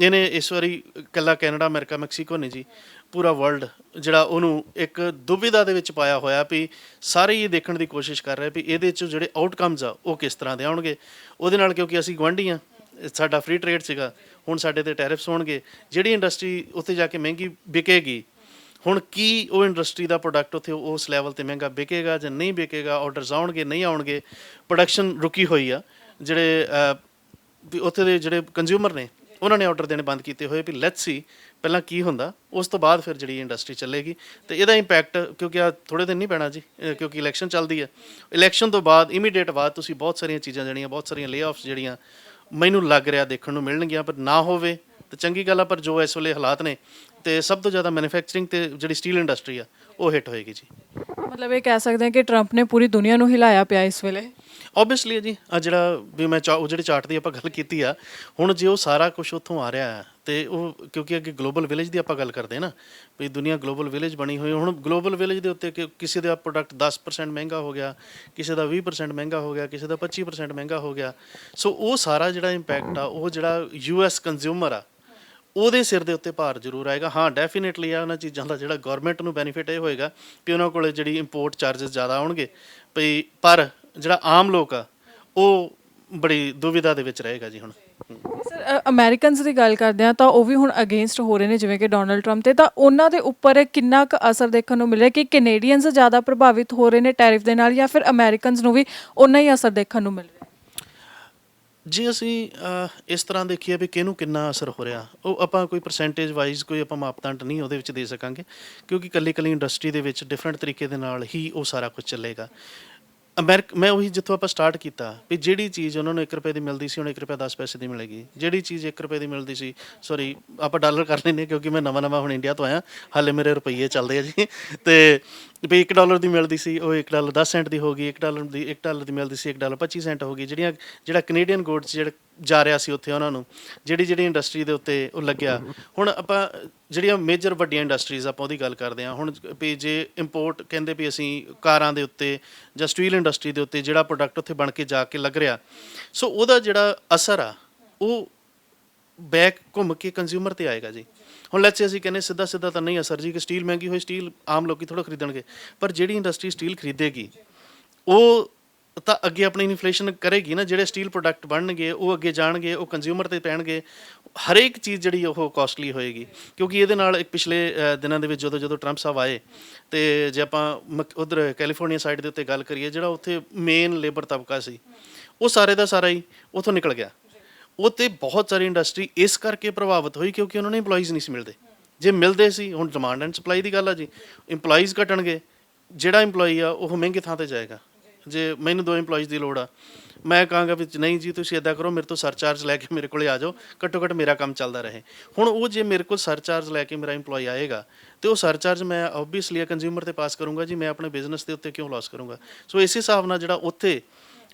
ਇਹਨੇ ਇਸ ਵਾਰੀ ਕੱਲਾ ਕੈਨੇਡਾ, ਅਮਰੀਕਾ, ਮੈਕਸੀਕੋ ਨਹੀਂ ਜੀ, ਪੂਰਾ ਵਰਲਡ ਜਿਹੜਾ ਉਹਨੂੰ ਇੱਕ ਦੁਬਿਧਾ ਦੇ ਵਿੱਚ ਪਾਇਆ ਹੋਇਆ ਵੀ ਸਾਰੇ ਹੀ ਇਹ ਦੇਖਣ ਦੀ ਕੋਸ਼ਿਸ਼ ਕਰ ਰਹੇ ਵੀ ਇਹਦੇ ਚ ਜਿਹੜੇ ਆਊਟਕਮਸ ਆ, ਉਹ ਕਿਸ ਤਰ੍ਹਾਂ ਦੇ ਆਉਣਗੇ। ਉਹਦੇ ਨਾਲ ਕਿਉਂਕਿ ਅਸੀਂ ਗੁਆਂਢੀ ਆ, ਸਾਡਾ ਫ੍ਰੀ ਟ੍ਰੇਡ ਸੀਗਾ, ਹੁਣ ਸਾਡੇ ਤੇ ਟੈਰਿਫਸ ਹੋਣਗੇ, ਜਿਹੜੀ ਇੰਡਸਟਰੀ ਉੱਥੇ ਜਾ ਕੇ ਮਹਿੰਗੀ ਵਿਕੇਗੀ ਹੁਣ ਕੀ ਉਹ ਇੰਡਸਟਰੀ ਦਾ ਪ੍ਰੋਡਕਟ ਉੱਥੇ ਉਸ ਲੈਵਲ ਤੇ ਮਹਿੰਗਾ ਵਿਕੇਗਾ ਜਾਂ ਨਹੀਂ ਵਿਕੇਗਾ ਆਰਡਰਸ ਆਉਣਗੇ ਨਹੀਂ ਆਉਣਗੇ ਪ੍ਰੋਡਕਸ਼ਨ ਰੁਕੀ ਹੋਈ ਆ। ਜਿਹੜੇ ਅਹ, ਉੱਥੇ ਦੇ ਜਿਹੜੇ ਕੰਜ਼ਿਊਮਰ ਨੇ ਉਹਨਾਂ ਨੇ ਆਰਡਰ ਦੇਣੇ ਬੰਦ ਕੀਤੇ ਹੋਏ ਵੀ ਲੈਟਸ ਸੀ ਪਹਿਲਾਂ ਕੀ ਹੁੰਦਾ ਉਸ ਤੋਂ ਬਾਅਦ ਫਿਰ ਜਿਹੜੀ ਇੰਡਸਟਰੀ ਚੱਲੇਗੀ। ਤੇ ਇਹਦਾ ਇੰਪੈਕਟ ਕਿਉਂਕਿ ਆ ਥੋੜੇ ਦਿਨ ਨਹੀਂ ਪੈਣਾ ਜੀ ਕਿਉਂਕਿ ਇਲੈਕਸ਼ਨ ਚੱਲਦੀ ਹੈ ਇਲੈਕਸ਼ਨ ਤੋਂ ਬਾਅਦ ਇਮੀਡੀਏਟ ਬਾਅਦ ਤੁਸੀਂ ਬਹੁਤ ਸਾਰੀਆਂ ਚੀਜ਼ਾਂ ਜਿਹੜੀਆਂ ਬਹੁਤ ਸਾਰੀਆਂ ਲੇਆਫਸ ਜਿਹੜੀਆਂ ਮੈਨੂੰ ਲੱਗ ਰਿਹਾ ਦੇਖਣ ਨੂੰ ਮਿਲਣਗੀਆਂ ਪਰ ਨਾ ਹੋਵੇ ਤੇ ਚੰਗੀ ਗੱਲ ਆ ਪਰ ਜੋ ਇਸ ਵੇਲੇ ਹਾਲਾਤ ਨੇ ਤੇ ਸਭ ਤੋਂ ਜ਼ਿਆਦਾ ਮੈਨੂਫੈਕਚਰਿੰਗ ਤੇ ਜਿਹੜੀ ਸਟੀਲ ਇੰਡਸਟਰੀ ਆ ਉਹ ਹਿੱਟ ਹੋਏਗੀ ਜੀ ਮਤਲਬ ਇਹ ਕਹਿ ਸਕਦੇ ਹਾਂ ਕਿ ਟਰੰਪ ਨੇ ਪੂਰੀ ਦੁਨੀਆ ਨੂੰ ਹਿਲਾਇਆ ਪਿਆ ਇਸ ਵੇਲੇ ਆਬਵੀਅਸਲੀ ਜੀ ਆ ਜਿਹੜਾ ਵੀ ਮੈਂ ਚਾ- ਉਹ ਜਿਹੜੇ ਚਾਰਟ ਦੀ ਆਪਾਂ ਗੱਲ ਕੀਤੀ ਆ ਹੁਣ ਜੇ ਉਹ ਸਾਰਾ ਕੁਝ ਉੱਥੋਂ ਆ ਰਿਹਾ ਹੈ ਤੇ ਉਹ ਕਿਉਂਕਿ ਅੱਗੇ ਗਲੋਬਲ ਵਿਲੇਜ ਦੀ ਆਪਾਂ ਗੱਲ ਕਰਦੇ ਹਾਂ ਨਾ ਵੀ ਦੁਨੀਆ ਗਲੋਬਲ ਵਿਲੇਜ ਬਣੀ ਹੋਈ ਹੈ। ਹੁਣ ਗਲੋਬਲ ਵਿਲੇਜ ਦੇ ਉੱਤੇ ਕਿ- ਕਿਸੇ ਦਾ ਪ੍ਰੋਡਕਟ 10% ਮਹਿੰਗਾ ਹੋ ਗਿਆ ਕਿਸੇ ਦਾ 20% ਮਹਿੰਗਾ ਹੋ ਗਿਆ ਕਿਸੇ ਦਾ 25% ਮਹਿੰਗਾ ਹੋ ਗਿਆ ਸੋ ਉਹ ਸਾਰਾ ਜਿਹੜਾ ਇੰਪੈਕਟ ਆ ਉਹ ਜਿਹੜਾ ਯੂਐਸ ਕੰਜ਼ਿਊਮਰ ਆ ਉਹਦੇ ਸਿਰ ਦੇ ਉੱਤੇ ਭਾਰ ਜ਼ਰੂਰ ਆਏਗਾ। ਹਾਂ ਡੈਫੀਨਿਟਲੀ ਆ ਉਹਨਾਂ ਚੀਜ਼ਾਂ ਦਾ ਜਿਹੜਾ ਗਵਰਨਮੈਂਟ ਨੂੰ ਬੈਨੀਫਿਟ ਇਹ ਹੋਏਗਾ ਕਿ ਉਹਨਾਂ ਕੋਲੇ ਜਿਹੜੀ ਇੰਪੋਰਟ ਚਾਰजेस ਜ਼ਿਆਦਾ ਆਉਣਗੇ। ਭਈ ਪਰ ਜਿਹੜਾ ਆਮ ਲੋਕ ਆ, ਉਹ ਬੜੀ ਦੁਵਿਧਾ ਦੇ ਵਿੱਚ ਰਹੇਗਾ ਜੀ ਹੁਣ। ਸਰ ਅਮਰੀਕਨਸ ਦੀ ਗੱਲ ਕਰਦੇ ਆ ਤਾਂ ਉਹ ਵੀ ਹੁਣ ਅਗੇਂਸਟ ਹੋ ਰਹੇ ਨੇ, ਜਿਵੇਂ ਕਿ ਡੋਨਲਡ ਟਰੰਪ ਤੇ। ਤਾਂ ਉਹਨਾਂ ਦੇ ਉੱਪਰ ਕਿੰਨਾ ਕੁ ਅਸਰ ਦੇਖਣ ਨੂੰ ਮਿਲਿਆ ਕਿ ਕੈਨੇਡੀਅਨਸ ਜ਼ਿਆਦਾ ਪ੍ਰਭਾਵਿਤ ਹੋ ਰਹੇ ਨੇ ਟੈਰਿਫ ਦੇ ਨਾਲ ਜਾਂ ਫਿਰ ਅਮਰੀਕਨਸ ਨੂੰ ਵੀ ਉਨਾ ਹੀ ਅਸਰ ਦੇਖਣ ਨੂੰ ਮਿਲ ਰਿਹਾ ਜੇ ਅਸੀਂ ਅਹ, ਇਸ ਤਰ੍ਹਾਂ ਦੇਖੀਏ ਵੀ ਕਿਹਨੂੰ ਕਿੰਨਾ ਅਸਰ ਹੋ ਰਿਹਾ ਉਹ ਆਪਾਂ ਕੋਈ ਪਰਸੈਂਟੇਜ ਵਾਈਜ਼ ਕੋਈ ਆਪਾਂ ਮਾਪਦੰਡ ਨਹੀਂ ਉਹਦੇ ਵਿੱਚ ਦੇ ਸਕਾਂਗੇ ਕਿਉਂਕਿ ਕੱਲੀ ਕੱਲੀ ਇੰਡਸਟਰੀ ਦੇ ਵਿੱਚ ਡਿਫਰੈਂਟ ਤਰੀਕੇ ਦੇ ਨਾਲ ਹੀ ਉਹ ਸਾਰਾ ਕੁਝ ਚੱਲੇਗਾ। ਅਮਰੀਕ ਮੈਂ ਉਹੀ ਜਿੱਥੋਂ ਆਪਾਂ ਸਟਾਰਟ ਕੀਤਾ ਵੀ ਜਿਹੜੀ ਚੀਜ਼ ਉਹਨਾਂ ਨੂੰ 1 ਰੁਪਏ ਦੀ ਮਿਲਦੀ ਸੀ ਹੁਣ 1 ਰੁਪਏ 10 ਪੈਸੇ ਦੀ ਮਿਲੇਗੀ। ਜਿਹੜੀ ਚੀਜ਼ 1 ਰੁਪਏ ਦੀ ਮਿਲਦੀ ਸੀ ਸੌਰੀ ਆਪਾਂ ਡਾਲਰ ਕਰ ਲੈਂਦੇ ਕਿਉਂਕਿ ਮੈਂ ਨਵਾਂ ਨਵਾਂ ਹੁਣ ਇੰਡੀਆ ਤੋਂ ਆਇਆ, ਹਾਲੇ ਮੇਰੇ ਰੁਪਈਏ ਚੱਲਦੇ ਆ ਜੀ। ਤੇ ਵੀ 1 ਡਾਲਰ ਦੀ ਮਿਲਦੀ ਸੀ, ਉਹ 1 ਡਾਲਰ 10 ਸੈਂਟ ਦੀ ਹੋ ਗਈ 1 ਡਾਲਰ ਦੀ 1 ਡਾਲਰ ਦੀ ਮਿਲਦੀ ਸੀ 1 ਡਾਲਰ 25 ਸੈਂਟ ਹੋ ਗਈ। ਜਿਹੜੀਆਂ ਜਿਹੜਾ ਕੈਨੇਡੀਅਨ ਗੋਡਸ ਜਿਹੜਾ ਜਾ ਰਿਹਾ ਸੀ ਉੱਥੇ ਉਹਨਾਂ ਨੂੰ, ਜਿਹੜੀ ਜਿਹੜੀ ਇੰਡਸਟਰੀ ਦੇ ਉੱਤੇ ਉਹ ਲੱਗਿਆ। ਹੁਣ ਆਪਾਂ ਜਿਹੜੀਆਂ ਮੇਜਰ ਵੱਡੀਆਂ ਇੰਡਸਟਰੀਜ਼ ਆਪਾਂ ਉਹਦੀ ਗੱਲ ਕਰਦੇ ਹਾਂ। ਹੁਣ ਵੀ ਜੇ ਇੰਪੋਰਟ ਕਹਿੰਦੇ ਵੀ ਅਸੀਂ ਕਾਰਾਂ ਦੇ ਉੱਤੇ ਜਾਂ ਸਟੀਲ ਇੰਡਸਟਰੀ ਦੇ ਉੱਤੇ ਜਿਹੜਾ ਪ੍ਰੋਡਕਟ ਉੱਥੇ ਬਣ ਕੇ ਜਾ ਕੇ ਲੱਗ ਰਿਹਾ, ਸੋ ਉਹਦਾ ਜਿਹੜਾ ਅਸਰ ਆ, ਉਹ ਬੈਕ ਘੁੰਮ ਕੇ ਕੰਜ਼ਿਊਮਰ ਤੇ ਆਏਗਾ ਜੀ। ਹੁਣ ਲੈਟਸ ਸੇ ਅਸੀਂ ਕਹਿੰਦੇ ਸਿੱਧਾ ਸਿੱਧਾ ਤਾਂ ਨਹੀਂ ਅਸਰ ਜੀ ਕਿ ਸਟੀਲ ਮਹਿੰਗੀ ਹੋਈ ਸਟੀਲ ਆਮ ਲੋਕੀ ਥੋੜਾ ਖਰੀਦਣਗੇ, ਪਰ ਜਿਹੜੀ ਇੰਡਸਟਰੀ ਸਟੀਲ ਖਰੀਦੇਗੀ, ਉਹ ਤਾਂ ਅੱਗੇ ਆਪਣੀ ਇਨਫਲੇਸ਼ਨ ਕਰੇਗੀ ਨਾ, ਜਿਹੜੇ ਸਟੀਲ ਪ੍ਰੋਡਕਟ ਬਣਨਗੇ, ਉਹ ਅੱਗੇ ਜਾਣਗੇ, ਉਹ ਕੰਜ਼ਿਊਮਰ ਤੇ ਪੈਣਗੇ ਹਰੇਕ ਚੀਜ਼ ਜਿਹੜੀ ਉਹ ਕਾਸਟਲੀ ਹੋਏਗੀ। ਕਿਉਂਕਿ ਇਹਦੇ ਨਾਲ ਇੱਕ ਪਿਛਲੇ ਦਿਨਾਂ ਦੇ ਵਿੱਚ ਜਦੋਂ ਜਦੋਂ ਟਰੰਪ ਸਾਹਿਬ ਆਏ, ਤੇ ਜੇ ਆਪਾਂ ਉਧਰ ਕੈਲੀਫੋਰਨੀਆ ਸਾਈਡ ਦੇ ਉੱਤੇ ਗੱਲ ਕਰੀਏ, ਜਿਹੜਾ ਉੱਥੇ ਮੇਨ ਲੇਬਰ ਤਬਕਾ ਸੀ, ਉਹ ਸਾਰੇ ਦਾ ਸਾਰਾ ਹੀ ਉੱਥੋਂ ਨਿਕਲ ਗਿਆ। ਉਹ ਤੇ ਬਹੁਤ ਸਾਰੀ ਇੰਡਸਟਰੀ ਇਸ ਕਰਕੇ ਪ੍ਰਭਾਵਿਤ ਹੋਈ ਕਿਉਂਕਿ ਉਹਨਾਂ ਨੂੰ EMPLOYEES ਨਹੀਂ ਸੀ ਮਿਲਦੇ। ਜੇ ਮਿਲਦੇ ਸੀ, ਹੁਣ ਡਿਮਾਂਡ ਐਂਡ ਸਪਲਾਈ ਦੀ ਗੱਲ ਆ ਜੀ। EMPLOYEES ਘਟਣਗੇ, ਜਿਹੜਾ EMPLOYEE ਆ, ਉਹ ਮਹਿੰਗੇ ਥਾਂ ਤੇ ਜਾਏਗਾ। ਜੇ ਮੈਨੂੰ ਦੋ EMPLOYEES ਦੀ ਲੋੜ ਆ ਮੈਂ ਕਹਾਂਗਾ ਵੀ ਨਹੀਂ ਜੀ, ਤੁਸੀਂ ਇਦਾਂ ਕਰੋ, ਮੇਰੇ ਤੋਂ ਸਰਚਾਰਜ ਲੈ ਕੇ ਮੇਰੇ ਕੋਲੇ ਆ ਜਾਓ ਘੱਟੋ ਘੱਟ ਮੇਰਾ ਕੰਮ ਚੱਲਦਾ ਰਹੇ। ਹੁਣ ਉਹ ਜੇ ਮੇਰੇ ਕੋਲ ਸਰਚਾਰਜ ਲੈ ਕੇ ਮੇਰਾ EMPLOYE ਆਏਗਾ, ਤੇ ਉਹ ਸਰਚਾਰਜ ਮੈਂ ਆਬਵੀਅਸਲੀ ਕੰਜ਼ਿਊਮਰ ਤੇ ਪਾਸ ਕਰੂੰਗਾ ਜੀ, ਮੈਂ ਆਪਣੇ ਬਿਜ਼ਨਸ ਦੇ ਉੱਤੇ ਕਿਉਂ ਲਾਸ ਕਰੂੰਗਾ? ਸੋ ਇਸੇ ਹਿਸਾਬ ਨਾਲ ਜਿਹੜਾ ਉੱਥੇ